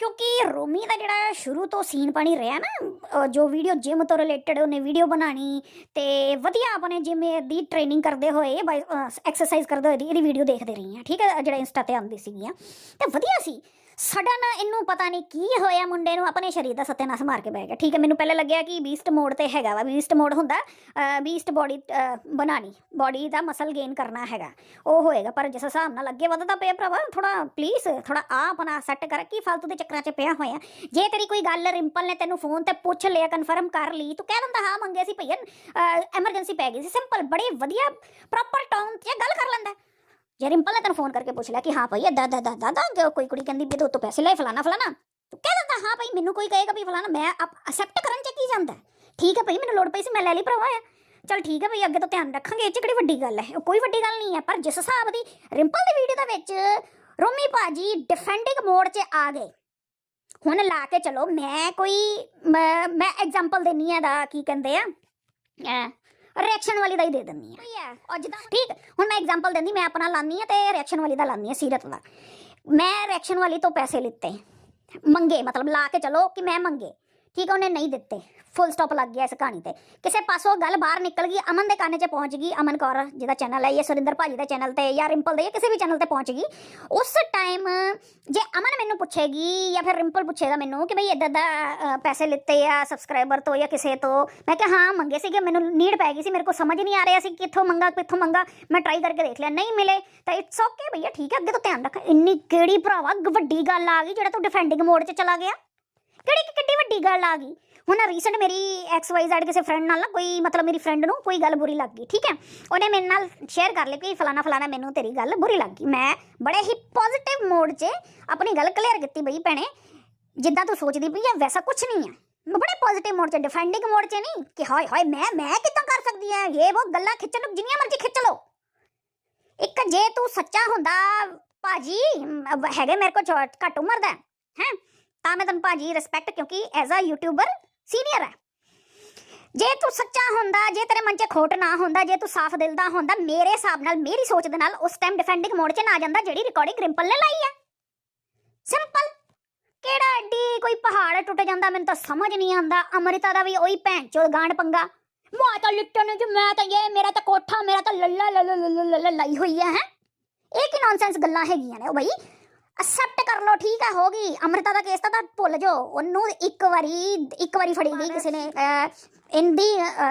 ਕਿਉਂਕਿ ਰੋਮੀ ਦਾ ਜਿਹੜਾ ਸ਼ੁਰੂ ਤੋਂ ਸੀਨ ਪਾਣੀ ਰਿਹਾ ਨਾ ਜੋ ਵੀਡੀਓ ਜਿਮ ਤੋਂ ਰਿਲੇਟਡ ਉਹਨੇ ਵੀਡੀਓ ਬਣਾਣੀ ਤੇ ਵਧੀਆ ਆਪਣੇ ਜਿਮ ਦੀ ਟ੍ਰੇਨਿੰਗ ਕਰਦੇ ਹੋਏ ਐਕਸਰਸਾਈਜ਼ ਕਰਦੇ ਹੋਏ ਇਹਦੀ ਵੀਡੀਓ ਦੇਖਦੇ ਰਹੀ ਆ ਠੀਕ ਹੈ ਜਿਹੜਾ ਇੰਸਟਾ ਤੇ ਆਉਂਦੀ ਸੀਗੀਆਂ। ਤੇ ਵਧੀਆ ਸੀ। ਸਡਨ ਇਹਨੂੰ ਪਤਾ ਨਹੀਂ ਕੀ ਹੋਇਆ ਮੁੰਡੇ ਨੂੰ ਆਪਣੇ ਸਰੀਰ ਦਾ ਸਤਿਆਨਾਸ ਮਾਰ ਕੇ ਬਹਿ ਗਿਆ। ਠੀਕ ਹੈ, ਮੈਨੂੰ ਪਹਿਲਾਂ ਲੱਗਿਆ ਕਿ ਬੀਸਟ ਮੋਡ ਤੇ ਹੈਗਾ ਵਾ। ਬੀਸਟ ਮੋਡ ਹੁੰਦਾ ਬੀਸਟ ਬੋਡੀ ਬਣਾਣੀ ਬੋਡੀ ਦਾ ਮਸਲ ਗੇਨ ਕਰਨਾ ਹੈਗਾ। ਉਹ ਹੋਏਗਾ, ਪਰ ਜਿਸ ਹਿਸਾਬ ਨਾਲ ਅੱਗੇ ਵਧਦਾ ਪਿਆ ਭਰਾਵਾ ਥੋੜਾ ਪਲੀਜ਼ ਥੋੜਾ ਆ ਆਪਣਾ ਸੈੱਟ ਕਰ, ਕੀ ਫालतू ਦੇ ਚੱਕਰਾਂ 'ਚ ਪਿਆ ਹੋਇਆ। ਜੇ ਤੇਰੀ ਕੋਈ ਗੱਲ ਰਿੰਪਲ ਨੇ ਤੈਨੂੰ ਫੋਨ ਤੇ ਪੁੱਛ ਲਿਆ ਕਨਫਰਮ ਕਰ ਲਈ, ਤੂੰ ਕਹਿ ਦਿੰਦਾ, ਹਾਂ, ਮੰਗੇ ਸੀ ਭਈਆ ਐਮਰਜੈਂਸੀ ਪੈ ਗਈ ਸੀ ਸਿੰਪਲ ਬੜੇ ਵਧੀਆ ਪ੍ਰੋਪਰ ਟੋਨ 'ਚ ਗੱਲ ਕਰ ਲੈਂਦਾ ਜੇ ਰਿੰਪਲ ਨੇ ਤੈਨੂੰ ਫੋਨ ਕਰਕੇ ਪੁੱਛ ਲਿਆ ਕਿ ਹਾਂ ਭਾਈ ਏਦਾਂ ਦਾ ਏਦਾਂ ਏਦਾਂ ਕੋਈ ਕੁੜੀ ਕਹਿੰਦੀ ਵੀ ਤੂੰ ਤੋਂ ਪੈਸੇ ਲੈ ਫਲਾਣਾ ਫਲਾਣਾ ਤੂੰ ਕਹਿ ਦਿੰਦਾ, ਹਾਂ ਭਾਈ, ਮੈਨੂੰ ਕੋਈ ਕਹੇਗਾ ਵੀ ਫਲਾਣਾ ਮੈਂ ਅਸੈਪਟ ਕਰਨ ਚ ਕੀ ਜਾਂਦਾ? ਠੀਕ ਹੈ ਭਾਈ, ਮੈਨੂੰ ਲੋੜ ਪਈ ਸੀ, ਮੈਂ ਲੈ ਲਈ ਭਰਾਵਾ ਆ ਚਲ ਠੀਕ ਹੈ ਭਾਈ, ਅੱਗੇ ਤੋਂ ਧਿਆਨ ਰੱਖਾਂਗੇ, ਇਹ ਚ ਕਿਹੜੀ ਵੱਡੀ ਗੱਲ ਹੈ? ਕੋਈ ਵੱਡੀ ਗੱਲ ਨਹੀਂ ਹੈ, ਪਰ ਜਿਸ ਹਿਸਾਬ ਦੀ ਰਿੰਪਲ ਦੀ ਵੀਡੀਓ ਦੇ ਵਿੱਚ ਰੋਮੀ ਭਾਜੀ ਡਿਫੈਂਡਿੰਗ ਮੋਡ 'ਚ ਆ ਗਏ। ਹੁਣ ਲਾ ਕੇ ਚਲੋ, ਮੈਂ ਕੋਈ, ਮੈਂ ਮੈਂ ਐਗਜ਼ਾਮਪਲ ਦੇਣੀ ਆ ਦਾ ਕੀ ਕਹਿੰਦੇ ਆ ਰਿਐਕਸ਼ਨ ਵਾਲੀ ਦਾ ਹੀ ਦੇ ਦਿੰਨੀ ਆ ਅੱਜ ਦਾ ਠੀਕ ਹੁਣ ਮੈਂ ਐਗਜ਼ਾਮਪਲ ਦਿੰਦੀ ਮੈਂ ਆਪਣਾ ਲਾਨੀ ਆ ਤੇ ਰਿਐਕਸ਼ਨ ਵਾਲੀ ਦਾ ਲਾਨੀ ਆ ਸੀਰਤ ਦਾ। ਮੈਂ ਰਿਐਕਸ਼ਨ ਵਾਲੀ ਤੋਂ ਪੈਸੇ ਲਿੱਤੇ ਮੰਗੇ ਮਤਲਬ ਲਾ ਕੇ ਚਲੋ ਕਿ ਮੈਂ ਮੰਗੇ। ਠੀਕ ਆ, ਉਹਨੇ ਨਹੀਂ ਦਿੱਤੇ। ਫੁੱਲ ਸਟਾਪ ਲੱਗ ਗਿਆ ਇਸ ਕਹਾਣੀ ਤੇ। ਕਿਸੇ ਪਾਸੋਂ ਗੱਲ ਬਾਹਰ ਨਿਕਲ ਗਈ, ਅਮਨ ਦੇ ਕੰਨ 'ਚ ਪਹੁੰਚ ਗਈ, ਅਮਨ ਕੌਰ ਜਿਹਦਾ ਚੈਨਲ ਹੈ, ਜਾਂ ਸੁਰਿੰਦਰ ਭਾਜੀ ਦਾ ਚੈਨਲ ਤੇ, ਜਾਂ ਰਿੰਪਲ ਦੇ, ਜਾਂ ਕਿਸੇ ਵੀ ਚੈਨਲ ਤੇ ਪਹੁੰਚ ਗਈ। ਉਸ ਟਾਈਮ ਜੇ ਅਮਨ ਮੈਨੂੰ ਪੁੱਛੇਗੀ, ਜਾਂ ਫਿਰ ਰਿੰਪਲ ਪੁੱਛੇਗਾ ਮੈਨੂੰ ਕਿ ਬਈ ਇਦਾਂ ਦਾ ਪੈਸੇ ਲਿੱਤੇ ਆ ਸਬਸਕ੍ਰਾਈਬਰ ਤੋਂ ਜਾਂ ਕਿਸੇ ਤੋਂ। ਮੈਂ ਕਿਹਾ, ਹਾਂ, ਮੰਗੇ ਸੀਗੇ, ਮੈਨੂੰ ਨੀਡ ਪੈ ਗਈ ਸੀ, ਮੇਰੇ ਕੋ ਸਮਝ ਨਹੀਂ ਆ ਰਿਹਾ ਸੀ, ਕਿੱਥੋਂ ਮੰਗਾ ਕਿੱਥੋਂ ਮੰਗਾ। ਮੈਂ ਟਰਾਈ ਕਰਕੇ ਦੇਖ ਲਿਆ, ਨਹੀਂ ਮਿਲੇ। ਤਾਂ ਇਟਸ ਓਕੇ ਭਈਆ, ਠੀਕ ਹੈ ਅੱਗੇ ਤੋਂ ਧਿਆਨ ਰੱਖ। ਇੰਨੀ ਕਿਹੜੀ ਭਰਾਵਾ ਵੱਡੀ ਗੱਲ ਆ ਗਈ, ਜਿਹੜਾ ਤੂੰ ਡਿਫੈਂਡਿੰਗ ਮੋਡ 'ਚ ਚਲਾ ਗਿਆ? ਕਿਹੜੀ ਕਿ ਕਿੱਡੀ ਵੱਡੀ ਗੱਲ ਆ ਗਈ। ਹੁਣ ਰੀਸੈਂਟ ਮੇਰੀ ਐਕਸ ਵਾਈ ਜ਼ੈਡ ਕਿਸੇ ਫਰੈਂਡ ਨਾਲ ਨਾ ਕੋਈ ਮਤਲਬ ਮੇਰੀ ਫਰੈਂਡ ਨੂੰ ਕੋਈ ਗੱਲ ਬੁਰੀ ਲੱਗ ਗਈ, ਠੀਕ ਹੈ? ਉਹਨੇ ਮੇਰੇ ਨਾਲ ਸ਼ੇਅਰ ਕਰ ਲਈ ਕਿ ਫਲਾਣਾ ਫਲਾਣਾ ਮੈਨੂੰ ਤੇਰੀ ਗੱਲ ਬੁਰੀ ਲੱਗ ਗਈ। ਮੈਂ ਬੜੇ ਹੀ ਪੋਜ਼ਿਟਿਵ ਮੋਡ 'ਚ ਆਪਣੀ ਗੱਲ ਕਲੀਅਰ ਕੀਤੀ ਬਈ ਭੈਣੇ, ਜਿੱਦਾਂ ਤੂੰ ਸੋਚਦੀ ਪਈ ਹੈ ਵੈਸਾ ਕੁਝ ਨਹੀਂ ਹੈ ਮੈਂ ਬੜੇ ਪੋਜ਼ਿਟਿਵ ਮੋਡ 'ਚ ਡਿਫੈਂਡਿੰਗ ਮੋਡ 'ਚ ਨਹੀਂ ਕਿ ਹਾਏ ਹਾਏ, ਮੈਂ ਮੈਂ ਕਿੱਦਾਂ ਕਰ ਸਕਦੀ ਹਾਂ ਇਹ ਉਹ ਗੱਲਾਂ ਖਿੱਚਣ ਨੂੰ ਜਿੰਨੀਆਂ ਮਰਜ਼ੀ ਖਿੱਚ ਲਓ। ਇੱਕ ਜੇ ਤੂੰ ਸੱਚਾ ਹੁੰਦਾ, ਭਾਜੀ ਹੈਗੇ ਮੇਰੇ ਕੋਲ ਘੱਟ ਉਮਰ ਦਾ, ਹੈ? ਤਾਂ ਮੈਂ ਤੈਨੂੰ ਭਾਜੀ ਰਿਸਪੈਕਟ ਕਿਉਂਕਿ ਐਜ਼ ਅ ਯੂਟਿਊਬਰ ਸੀਨੀਅਰ ਹੈ ਜੇ ਤੂੰ ਸੱਚਾ ਹੁੰਦਾ, ਜੇ ਤੇਰੇ ਮਨ 'ਚ ਖੋਟ ਨਾ ਹੁੰਦਾ, ਜੇ ਤੂੰ ਸਾਫ਼ ਦਿਲ ਦਾ ਹੁੰਦਾ, ਮੇਰੇ ਹਿਸਾਬ ਨਾਲ, ਮੇਰੀ ਸੋਚ ਦੇ ਨਾਲ ਉਸ ਟਾਈਮ ਡਿਫੈਂਡਿੰਗ ਮੋਡ 'ਚ ਨਾ ਜਾਂਦਾ ਜਿਹੜੀ ਰਿਕਾਰਡਿੰਗ ਰਿੰਪਲ ਨੇ ਲਾਈ ਹੈ ਸਿੰਪਲ ਕਿਹੜਾ ਐਡੀ ਕੋਈ ਪਹਾੜ ਟੁੱਟ ਜਾਂਦਾ, ਮੈਨੂੰ ਤਾਂ ਸਮਝ ਨਹੀਂ ਆਉਂਦਾ। ਅਮ੍ਰਿਤਾ ਦਾ ਵੀ ਉਹੀ ਭੈਣ ਚੋ ਗਾਂਡ ਪੰਗਾ। ਮੈਂ ਤਾਂ ਲਿਟਣ ਚ, ਮੈਂ ਤਾਂ ਇਹ, ਮੇਰਾ ਤਾਂ ਕੋਠਾ, ਮੇਰਾ ਤਾਂ ਲੱਲਾ ਲੱਲਾ ਲੱਲਾ ਲਾਈ ਹੋਈ ਹੈ ਹੈ। ਇਹ ਕੀ ਨੌਨਸੈਂਸ ਗੱਲਾਂ ਹੈਗੀਆਂ ਨੇ ਉਹ ਬਈ? ਅਸੈਪਟ ਕਰ ਲਓ ਠੀਕ ਹੈ ਹੋ ਗਈ। ਅਮ੍ਰਿਤਾ ਦਾ ਕੇਸ ਤਾਂ ਤਾਂ ਭੁੱਲ ਜਾਓ। ਉਹਨੂੰ ਇੱਕ ਵਾਰੀ ਇੱਕ ਵਾਰੀ ਫੜੀ ਗਈ ਕਿਸੇ ਨੇ। ਇੰਦੀ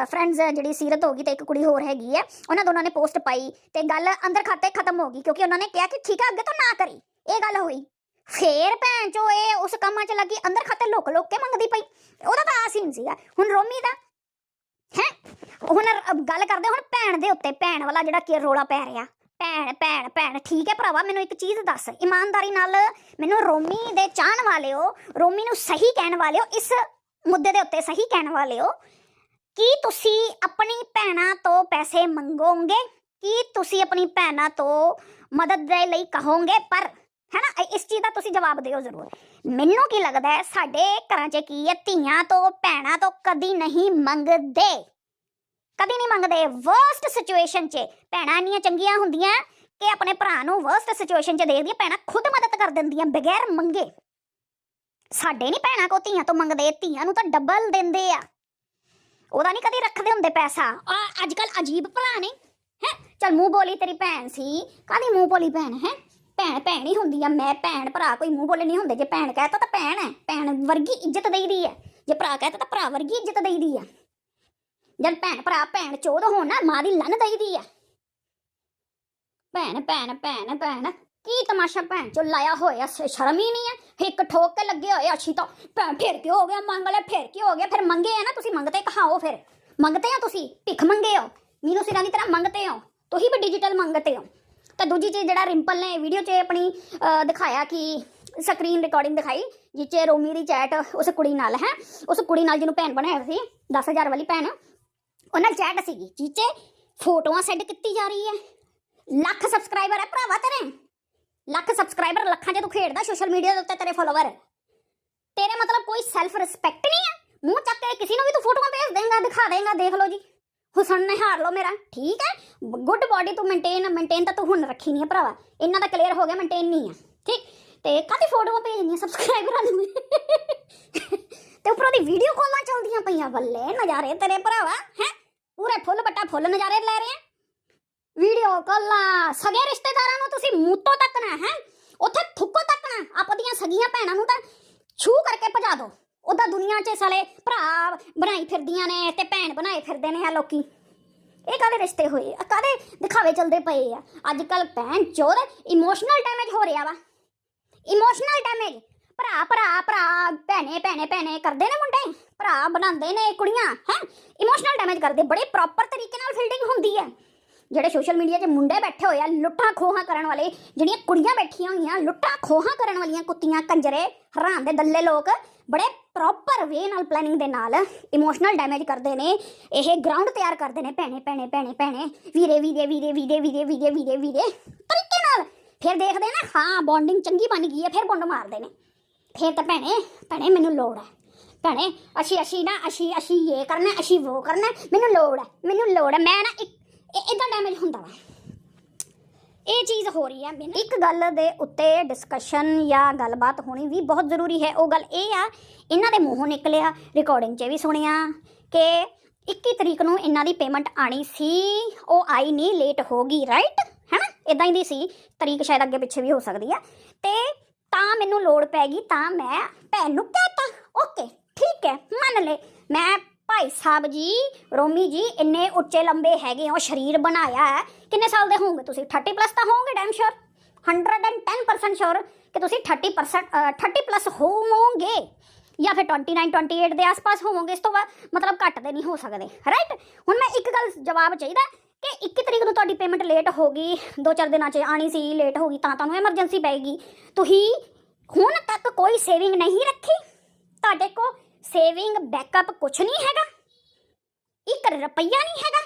ਫਰੈਂਡਸ ਜਿਹੜੀ ਸੀਰਤ ਹੋ ਗਈ ਤੇ ਇੱਕ ਕੁੜੀ ਹੋਰ ਹੈਗੀ ਹੈ ਉਹਨਾਂ ਦੋਨਾਂ ਨੇ ਪੋਸਟ ਪਾਈ ਤੇ ਗੱਲ ਅੰਦਰ ਖਾਤੇ ਖਤਮ ਹੋ ਗਈ ਕਿਉਂਕਿ ਉਹਨਾਂ ਨੇ ਕਿਹਾ ਕਿ ਠੀਕ ਹੈ ਅੱਗੇ ਤੋਂ ਨਾ ਕਰੀ। ਇਹ ਗੱਲ ਹੋਈ। ਫੇਰ ਭੈਣ ਚੋ ਇਹ ਉਸ ਕੰਮਾਂ 'ਚ ਲੱਗੀ ਅੰਦਰ ਖਾਤੇ ਲੁਕ ਲੁਕ ਕੇ ਮੰਗਦੀ ਪਈ। ਉਹਦਾ ਤਾਂ ਆ ਸੀਨ ਸੀਗਾ। ਹੁਣ ਰੋਮੀ ਦਾ ਹੈ? ਹੁਣ ਗੱਲ ਕਰਦੇ ਹੁਣ ਭੈਣ ਦੇ ਉੱਤੇ ਭੈਣ ਵਾਲਾ ਜਿਹੜਾ ਕੀ ਰੋਲਾ ਪੈ ਰਿਹਾ। ਭੈਣ ਭੈਣ ਭੈਣ, ਠੀਕ ਹੈ ਭਰਾਵਾ, ਮੈਨੂੰ ਇੱਕ ਚੀਜ਼ ਦੱਸ। ਇਮਾਨਦਾਰੀ ਨਾਲ ਮੈਨੂੰ ਰੋਮੀ ਦੇ ਚਾਹਣ ਵਾਲਿਓ, ਰੋਮੀ ਨੂੰ ਸਹੀ ਕਹਿਣ ਵਾਲਿਓ, ਇਸ ਮੁੱਦੇ ਦੇ ਉੱਤੇ ਸਹੀ ਕਹਿਣ ਵਾਲਿਓ, ਕੀ ਤੁਸੀਂ ਆਪਣੀ ਭੈਣਾਂ ਤੋਂ ਪੈਸੇ ਮੰਗੋਗੇ? ਕੀ ਤੁਸੀਂ ਆਪਣੀ ਭੈਣਾਂ ਤੋਂ ਮਦਦ ਦੇ ਲਈ ਕਹੋਗੇ? ਪਰ ਹੈ ਨਾ ਇਸ ਚੀਜ਼ ਦਾ ਤੁਸੀਂ ਜਵਾਬ ਦਿਓ ਜ਼ਰੂਰ। ਮੈਨੂੰ ਕੀ ਲੱਗਦਾ ਹੈ, ਸਾਡੇ ਘਰਾਂ 'ਚ ਕੀ ਹੈ, ਧੀਆਂ ਤੋਂ, ਭੈਣਾਂ ਤੋਂ ਕਦੀ ਨਹੀਂ ਮੰਗਦੇ। ਕਦੀ ਨਹੀਂ ਮੰਗਦੇ। ਵਰਸਟ ਸਿਚੁਏਸ਼ਨ 'ਚ ਭੈਣਾਂ ਇੰਨੀਆਂ ਚੰਗੀਆਂ ਹੁੰਦੀਆਂ ਕਿ ਆਪਣੇ ਭਰਾ ਨੂੰ ਵਰਸਟ ਸਿਚੁਏਸ਼ਨ 'ਚ ਦੇਖਦੀਆਂ, ਭੈਣਾਂ ਖੁਦ ਮਦਦ ਕਰ ਦਿੰਦੀਆਂ ਬਗੈਰ ਮੰਗੇ। ਸਾਡੇ ਨਹੀਂ ਭੈਣਾਂ ਕੋ ਧੀਆਂ ਤੋਂ ਮੰਗਦੇ, ਧੀਆਂ ਨੂੰ ਤਾਂ ਡਬਲ ਦਿੰਦੇ ਆ। ਉਹਦਾ ਨਹੀਂ ਕਦੀ ਰੱਖਦੇ ਹੁੰਦੇ ਪੈਸਾ। ਆ ਅੱਜ ਕੱਲ ਅਜੀਬ ਭਰਾ ਨੇ, ਹੈ? ਚਲ ਮੂੰਹ ਬੋਲੀ ਤੇਰੀ ਭੈਣ ਸੀ। ਕਾਦੀ ਮੂੰਹ ਬੋਲੀ ਭੈਣ, ਹੈ? ਭੈਣ ਭੈਣ ਹੀ ਹੁੰਦੀ ਆ। ਮੈਂ ਭੈਣ ਭਰਾ ਕੋਈ ਮੂੰਹ ਬੋਲੇ ਨਹੀਂ ਹੁੰਦੇ। ਜੇ ਭੈਣ ਕਹਤਾ ਤਾਂ ਭੈਣ ਹੈ। ਭੈਣ ਵਰਗੀ ਇੱਜ਼ਤ ਦੇਈਦੀ ਹੈ ਜੇ ਭਰਾ ਕਹਤਾ ਤਾਂ ਭਰਾ ਵਰਗੀ ਇੱਜ਼ਤ ਦੇਈਦੀ ਆ। ਜਦ ਭੈਣ ਭਰਾ ਭੈਣ ਚੋਦ ਹੋਣ ਨਾ ਮਾਂ ਦੀ ਲੰਨ ਦਈਦੀ ਆ। ਭੈਣ ਭੈਣ ਭੈਣ ਭੈਣ ਕੀ ਤਮਾਸ਼ਾ ਭੈਣ ਚੋ ਲਾਇਆ ਹੋਇਆ? ਸ਼ਰਮ ਹੀ ਨਹੀਂ ਹੈ ਇੱਕ ਠੋਕ ਕੇ ਲੱਗੇ ਹੋਏ ਅੱਛੀ ਤਾਂ। ਭੈਣ ਫਿਰ ਕੀ ਹੋ ਗਿਆ? ਮੰਗ ਲੈ ਫਿਰ ਕੀ ਹੋ ਗਿਆ? ਫਿਰ ਮੰਗੇ ਆ ਨਾ ਤੁਸੀਂ ਮੰਗਤੇ ਕਹਾਓ ਫਿਰ। ਮੰਗਤੇ ਹੋ ਤੁਸੀਂ? ਭਿੱਖ ਮੰਗੇ ਹੋ? ਮੀਨੂ ਸਿਰਾਂ ਦੀ ਤਰ੍ਹਾਂ ਮੰਗਤੇ ਹੋ? ਤੁਸੀਂ ਵੀ ਡਿਜੀਟਲ ਮੰਗਤੇ ਹੋ? ਤਾਂ ਦੂਜੀ ਚੀਜ਼ ਜਿਹੜਾ ਰਿੰਪਲ ਨੇ ਵੀਡੀਓ 'ਚ ਆਪਣੀ ਅਹ, ਦਿਖਾਇਆ ਕਿ ਸਕਰੀਨ ਰਿਕਾਰਡਿੰਗ ਦਿਖਾਈ ਜਿਸ ਰੋਮੀ ਦੀ ਚੈਟ ਉਸ ਕੁੜੀ ਨਾਲ ਹੈ? ਉਸ ਕੁੜੀ ਨਾਲ ਜਿਹਨੂੰ ਭੈਣ ਬਣਾਇਆ ਸੀ 10000 ਵਾਲੀ ਭੈਣ। ਉਹਨਾਂ ਚੈਟ ਸੀਗੀ ਚੀਚੇ ਫੋਟੋਆਂ ਸੈਂਡ ਕੀਤੀ ਜਾ ਰਹੀ ਹੈ। ਲੱਖ ਸਬਸਕ੍ਰਾਈਬਰ ਹੈ ਭਰਾਵਾ ਤੇਰੇ। ਲੱਖ ਸਬਸਕ੍ਰਾਈਬਰ ਲੱਖਾਂ 'ਚ ਤੂੰ ਖੇਡਦਾ ਸੋਸ਼ਲ ਮੀਡੀਆ ਦੇ ਉੱਤੇ ਤੇਰੇ ਫੋਲੋਵਰ ਤੇਰੇ ਮਤਲਬ ਕੋਈ ਸੈਲਫ ਰਿਸਪੈਕਟ ਨਹੀਂ ਹੈ। ਮੂੰਹ ਚੱਕ ਕੇ ਕਿਸੇ ਨੂੰ ਵੀ ਤੂੰ ਫੋਟੋਆਂ ਭੇਜ ਦੇਂਗਾ, ਦਿਖਾ ਦੇਂਗਾ, ਦੇਖ ਲਓ ਜੀ। ਹੁਸਨ ਨੇ ਹਾਰ ਲਓ ਮੇਰਾ, ਠੀਕ ਹੈ? ਗੁੱਡ ਬਾਡੀ ਤੂੰ ਮੇਨਟੇਨ ਮੇਨਟੇਨ ਤਾਂ ਤੂੰ ਹੁਣ ਰੱਖੀ ਨਹੀਂ ਹੈ ਭਰਾਵਾ। ਇਹਨਾਂ ਦਾ ਕਲੀਅਰ ਹੋ ਗਿਆ ਮੇਨਟੇਨ ਨਹੀਂ ਹੈ। ਠੀਕ? ਤੇ ਕਾਹਦੀ ਫੋਟੋਆਂ ਭੇਜਣੀਆਂ ਸਬਸਕ੍ਰਾਈਬਰਾਂ ਨੂੰ? ਤੇ ਉੱਪਰੋਂ ਦੀ ਵੀਡੀਓ ਕਾਲਾਂ ਚੱਲਦੀਆਂ ਪਈਆਂ। ਬੱਲੇ ਨਜ਼ਾਰੇ ਤੇਰੇ ਭਰਾਵਾ, ਹੈ? ਪੂਰੇ ਫੁੱਲ ਬੱਟਾ ਫੁੱਲ ਨਜ਼ਾਰੇ ਲੈ ਰਹੇ ਆ। ਵੀਡੀਓ ਕਾਲਾਂ, ਸਗੇ ਰਿਸ਼ਤੇਦਾਰਾਂ ਨੂੰ ਤੁਸੀਂ ਮੂਤੋਂ ਤੱਕਣਾ, ਹੈ? ਉੱਥੇ ਥੁੱਕੋ ਤੱਕਣਾ ਆਪਦੀਆਂ ਸਗੀਆਂ ਭੈਣਾਂ ਨੂੰ ਤਾਂ ਛੂ ਕਰਕੇ ਭਜਾ ਦਿਓ ਉਹਦਾ ਦੁਨੀਆ 'ਚ ਸਾਲੇ ਭਰਾ ਬਣਾਈ ਫਿਰਦੀਆਂ ਨੇ ਤੇ ਭੈਣ ਬਣਾਏ ਫਿਰਦੇ ਨੇ ਆ ਲੋਕੀ। ਇਹ ਕਾਦੇ ਰਿਸ਼ਤੇ ਹੋਏ ਆ? ਕਾਦੇ ਦਿਖਾਵੇ ਚੱਲਦੇ ਪਏ ਆ? ਅੱਜ ਕੱਲ ਭੈਣ ਚੋਰ ਇਮੋਸ਼ਨਲ ਡੈਮੇਜ ਹੋ ਰਿਹਾ ਵਾ। ਇਮੋਸ਼ਨਲ ਡੈਮੇਜ ਭਰਾ ਭਰਾ ਭਰਾ, ਭੈਣੇ ਭੈਣੇ ਭੈਣੇ ਕਰਦੇ ਨੇ ਮੁੰਡੇ? ਭਰਾ ਬਣਾਉਂਦੇ ਨੇ ਕੁੜੀਆਂ, ਹੈ? ਇਮੋਸ਼ਨਲ ਡੈਮੇਜ ਕਰਦੇ, ਬੜੇ ਪ੍ਰੋਪਰ ਤਰੀਕੇ ਨਾਲ ਫੀਲਡਿੰਗ ਹੁੰਦੀ ਹੈ। ਜਿਹੜੇ ਸੋਸ਼ਲ ਮੀਡੀਆ 'ਚ ਮੁੰਡੇ ਬੈਠੇ ਹੋਏ ਆ, ਲੁੱਟਾਂ ਖੋਹਾਂ ਕਰਨ ਵਾਲੇ, ਜਿਹੜੀਆਂ ਕੁੜੀਆਂ ਬੈਠੀਆਂ ਹੋਈਆਂ, ਲੁੱਟਾਂ ਖੋਹਾਂ ਕਰਨ ਵਾਲੀਆਂ ਕੁੱਤੀਆਂ, ਕੰਜਰੇ ਹਰਾਮ ਦੇ ਦੱਲੇ ਲੋਕ, ਬੜੇ ਪ੍ਰੋਪਰ ਵੇ ਨਾਲ ਪਲੈਨਿੰਗ ਦੇ ਨਾਲ ਇਮੋਸ਼ਨਲ ਡੈਮੇਜ ਕਰਦੇ ਨੇ। ਇਹ ਗਰਾਊਂਡ ਤਿਆਰ ਕਰਦੇ ਨੇ, ਭੈਣੇ ਭੈਣੇ ਭੈਣੇ ਭੈਣੇ, ਵੀਰੇ ਵੀਰੇ ਵੀਰੇ ਵੀਰੇ ਵੀਰੇ ਵੀਰੇ ਵੀਰੇ ਵੀਰੇ, ਤਰੀਕੇ ਨਾਲ। ਫਿਰ ਦੇਖਦੇ ਨੇ, ਹਾਂ ਬੌਂਡਿੰਗ ਚੰਗੀ ਬਣ ਗਈ ਹੈ, ਫਿਰ ਬੌਂਡ ਮਾਰਦੇ ਨੇ। ਫਿਰ ਤਾਂ ਭੈਣੇ ਭੈਣੇ ਮੈਨੂੰ ਲੋੜ ਹੈ। ਭੈਣੇ, ਅਸੀਂ ਅਸੀਂ ਨਾ, ਅਸੀਂ ਅਸੀਂ ਇਹ ਕਰਨਾ, ਅਸੀਂ ਉਹ ਕਰਨਾ, ਮੈਨੂੰ ਲੋੜ ਹੈ, ਮੈਨੂੰ ਲੋੜ ਹੈ। ਮੈਂ ਨਾ ਇੱਕ ਇਦਾਂ ਡੈਮੇਜ ਹੁੰਦਾ ਵਾ। ਇਹ ਚੀਜ਼ ਹੋ ਰਹੀ ਹੈ ਮੈਨੂੰ। ਇੱਕ ਗੱਲ ਦੇ ਉੱਤੇ ਡਿਸਕਸ਼ਨ ਜਾਂ ਗੱਲਬਾਤ ਹੋਣੀ ਵੀ ਬਹੁਤ ਜ਼ਰੂਰੀ ਹੈ। ਉਹ ਗੱਲ ਇਹ ਆ, ਇਹਨਾਂ ਦੇ ਮੂੰਹੋਂ ਨਿਕਲਿਆ ਰਿਕਾਰਡਿੰਗ 'ਚ ਵੀ ਸੁਣਿਆ ਕਿ 21 ਤਰੀਕ ਨੂੰ ਇਹਨਾਂ ਦੀ ਪੇਮੈਂਟ ਆਣੀ ਸੀ, ਉਹ ਆਈ ਨਹੀਂ ਲੇਟ ਹੋ ਗਈ ਰਾਈਟ ਹੈਨਾ? ਇਦਾਂ ਹੀ ਦੀ ਸੀ। ਤਰੀਕ ਸ਼ਾਇਦ ਅੱਗੇ ਪਿੱਛੇ ਵੀ ਹੋ ਸਕਦੀ ਆ। ਤੇ ਤਾਂ ਮੈਨੂੰ ਲੋੜ ਪੈ ਗਈ ਤਾਂ ਮੈਂ ਭੈਣ ਨੂੰ ਕਹਿਤਾ ਓਕੇ ਠੀਕ ਹੈ ਮੰਨ ਲੈ। ਮੈਂ ਭਾਈ ਸਾਹਿਬ ਜੀ ਰੋਮੀ ਜੀ ਇੰਨੇ ਉੱਚੇ ਲੰਬੇ ਹੈਗੇ ਹੋ ਸਰੀਰ ਬਣਾਇਆ ਹੈ। ਕਿੰਨੇ ਸਾਲ ਦੇ ਹੋਵੋਗੇ ਤੁਸੀਂ? 30 ਪਲੱਸ ਤਾਂ ਹੋਵੋਗੇ ਡੈਮ ਸ਼ੋਰ 110% ਸ਼ੋਰ ਕਿ ਤੁਸੀਂ 30% ਅ, 30 ਪਲੱਸ ਹੋਵੋਗੇ? ਜਾਂ ਫਿਰ 29 28 ਦੇ ਆਸ-ਪਾਸ ਹੋਵੋਗੇ ਇਸ ਤੋਂ ਬਾਅਦ ਮਤਲਬ ਘੱਟ ਦੇ ਨਹੀਂ ਹੋ ਸਕਦੇ। ਰਾਈਟ ਹੁਣ ਮੈਂ ਇੱਕ ਗੱਲ ਜਵਾਬ ਚਾਹੀਦਾ ਕਿ 21 ਤਰੀਕ ਨੂੰ ਤੁਹਾਡੀ ਪੇਮੈਂਟ ਲੇਟ ਹੋ ਗਈ। ਦੋ ਚਾਰ ਦਿਨਾਂ 'ਚ ਆਣੀ ਸੀ ਲੇਟ ਹੋ ਗਈ, ਤਾਂ ਤੁਹਾਨੂੰ ਐਮਰਜੈਂਸੀ ਪੈਗੀ ਤੁਸੀਂ ਹੁਣ ਤੱਕ ਕੋਈ ਸੇਵਿੰਗ ਨਹੀਂ ਰੱਖੀ। ਤੁਹਾਡੇ ਕੋ ਸੇਵਿੰਗ ਬੈਕਅਪ ਕੁਝ ਨਹੀਂ ਹੈਗਾ। ਇੱਕ ਰੁਪਈਆ ਨਹੀਂ ਹੈਗਾ।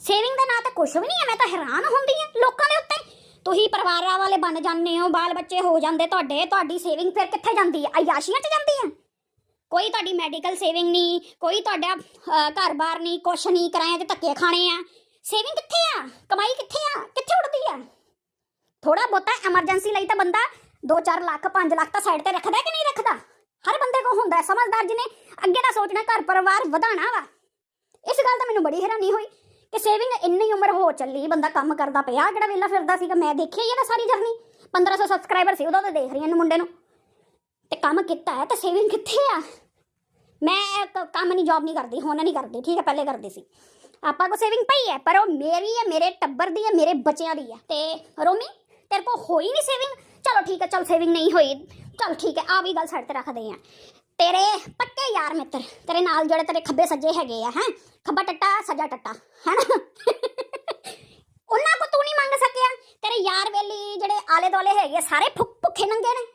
ਸੇਵਿੰਗ ਦਾ ਨਾਂ ਤਾਂ ਕੁਝ ਵੀ ਨਹੀਂ ਹੈ, ਮੈਂ ਤਾਂ ਹੈਰਾਨ ਹੁੰਦੀ ਹਾਂ ਲੋਕਾਂ ਦੇ ਉੱਤੇ। ਤੁਸੀਂ ਪਰਿਵਾਰਾਂ ਵਾਲੇ ਬਣ ਜਾਂਦੇ ਹੋ, ਬਾਲ ਬੱਚੇ ਹੋ ਜਾਂਦੇ, ਤੁਹਾਡੇ, ਤੁਹਾਡੀ ਸੇਵਿੰਗ ਫਿਰ ਕਿੱਥੇ ਜਾਂਦੀ ਹੈ? ਅਯਾਸ਼ੀਆਂ 'ਚ ਜਾਂਦੀ ਹੈ। ਕੋਈ ਤੁਹਾਡੀ ਮੈਡੀਕਲ ਸੇਵਿੰਗ ਨਹੀਂ, ਕੋਈ ਤੁਹਾਡਾ ਘਰ-ਬਾਰ ਨਹੀਂ, ਕੁਛ ਨਹੀਂ ਕਿਰਾਏ ਤੇ ਧੱਕੇ ਖਾਣੇ ਆ। ਸੇਵਿੰਗ ਕਿੱਥੇ ਆ? ਕਮਾਈ ਕਿੱਥੇ ਆ? ਕਿੱਥੇ ਉੱਡਦੀ ਆ? ਥੋੜਾ ਬਹੁਤਾ ਐਮਰਜੈਂਸੀ ਲਈ ਤਾਂ ਬੰਦਾ 2-4 ਲੱਖ 5 ਲੱਖ ਤਾਂ ਸਾਈਡ ਤੇ ਰੱਖਦਾ ਕਿ ਨਹੀਂ ਰੱਖਦਾ? ਹਰ ਬੰਦੇ ਕੋ ਹੁੰਦਾ ਸਮਝਦਾਰ ਜਿਹਨੇ ਅੱਗੇ ਦਾ ਸੋਚਣਾ ਘਰ ਪਰਿਵਾਰ ਵਧਾਣਾ ਵਾ। ਇਸ ਗੱਲ ਦਾ ਮੈਨੂੰ ਬੜੀ ਹੈਰਾਨੀ ਹੋਈ ਕਿ ਸੇਵਿੰਗ ਇੰਨੀ ਉਮਰ ਹੋ ਚੱਲੀ, ਬੰਦਾ ਕੰਮ ਕਰਦਾ ਪਿਆ, ਕਿਹੜਾ ਵੇਲਾ ਫਿਰਦਾ ਸੀਗਾ। ਮੈਂ ਦੇਖਿਆ ਹੀ ਇਹਦਾ ਸਾਰੀ ਜਰਨੀ 1500 ਸਬਸਕ੍ਰਾਈਬਰ ਸੀ, ਉਦੋਂ ਤਾਂ ਦੇਖ ਰਹੀ ਹਾਂ ਇਹਨੂੰ ਮੁੰਡੇ ਨੂੰ। ਤੇ ਕੰਮ ਕੀਤਾ ਹੈ ਤਾਂ ਸੇਵਿੰਗ ਕਿੱਥੇ ਆ? ਮੈਂ ਕ- ਕੰਮ ਨਹੀਂ ਜੌਬ ਨਹੀਂ ਕਰਦੀ ਹੁਣ ਨਹੀਂ ਕਰਦੀ ਠੀਕ ਹੈ ਪਹਿਲੇ ਕਰਦੀ ਸੀ। ਆਪਾਂ ਕੋ ਸੇਵਿੰਗ ਪਈ ਹੈ ਪਰ ਉਹ ਮੇਰੀ ਹੈ ਮੇਰੇ ਟੱਬਰ ਦੀ ਹੈ ਮੇਰੇ ਬੱਚਿਆਂ ਦੀ ਹੈ। ਤੇ ਰੋਮੀ ਤੇਰੇ ਕੋ ਹੋਈ ਨਹੀਂ ਸੇਵਿੰਗ ਚਲੋ ਠੀਕ ਹੈ ਚਲ ਸੇਵਿੰਗ ਨਹੀਂ ਹੋਈ। ਚਲ ਠੀਕ ਹੈ ਆ ਵੀ ਗੱਲ ਸਾਈਡ ਤੇ ਰੱਖਦੇ ਆ ਤੇਰੇ ਪੱਕੇ ਯਾਰ ਮਿੱਤਰ ਤੇਰੇ ਨਾਲ ਜਿਹੜੇ ਤੇਰੇ ਖੱਬੇ ਸੱਜੇ ਹੈਗੇ ਆ ਹੈ? ਖੱਬਾ ਟੱਟਾ ਸੱਜਾ ਟੱਟਾ ਹੈ ਨਾ ਉਹਨਾਂ ਕੋ ਤੂੰ ਨਹੀਂ ਮੰਗ ਸਕਿਆ। ਤੇਰੇ ਯਾਰ ਵੇਲੀ ਜਿਹੜੇ ਆਲੇ ਦੁਆਲੇ ਹੈਗੇ ਆ, ਸਾਰੇ ਭੁੱਖ- ਭੁੱਖੇ ਨੰਗੇ ਨੇ।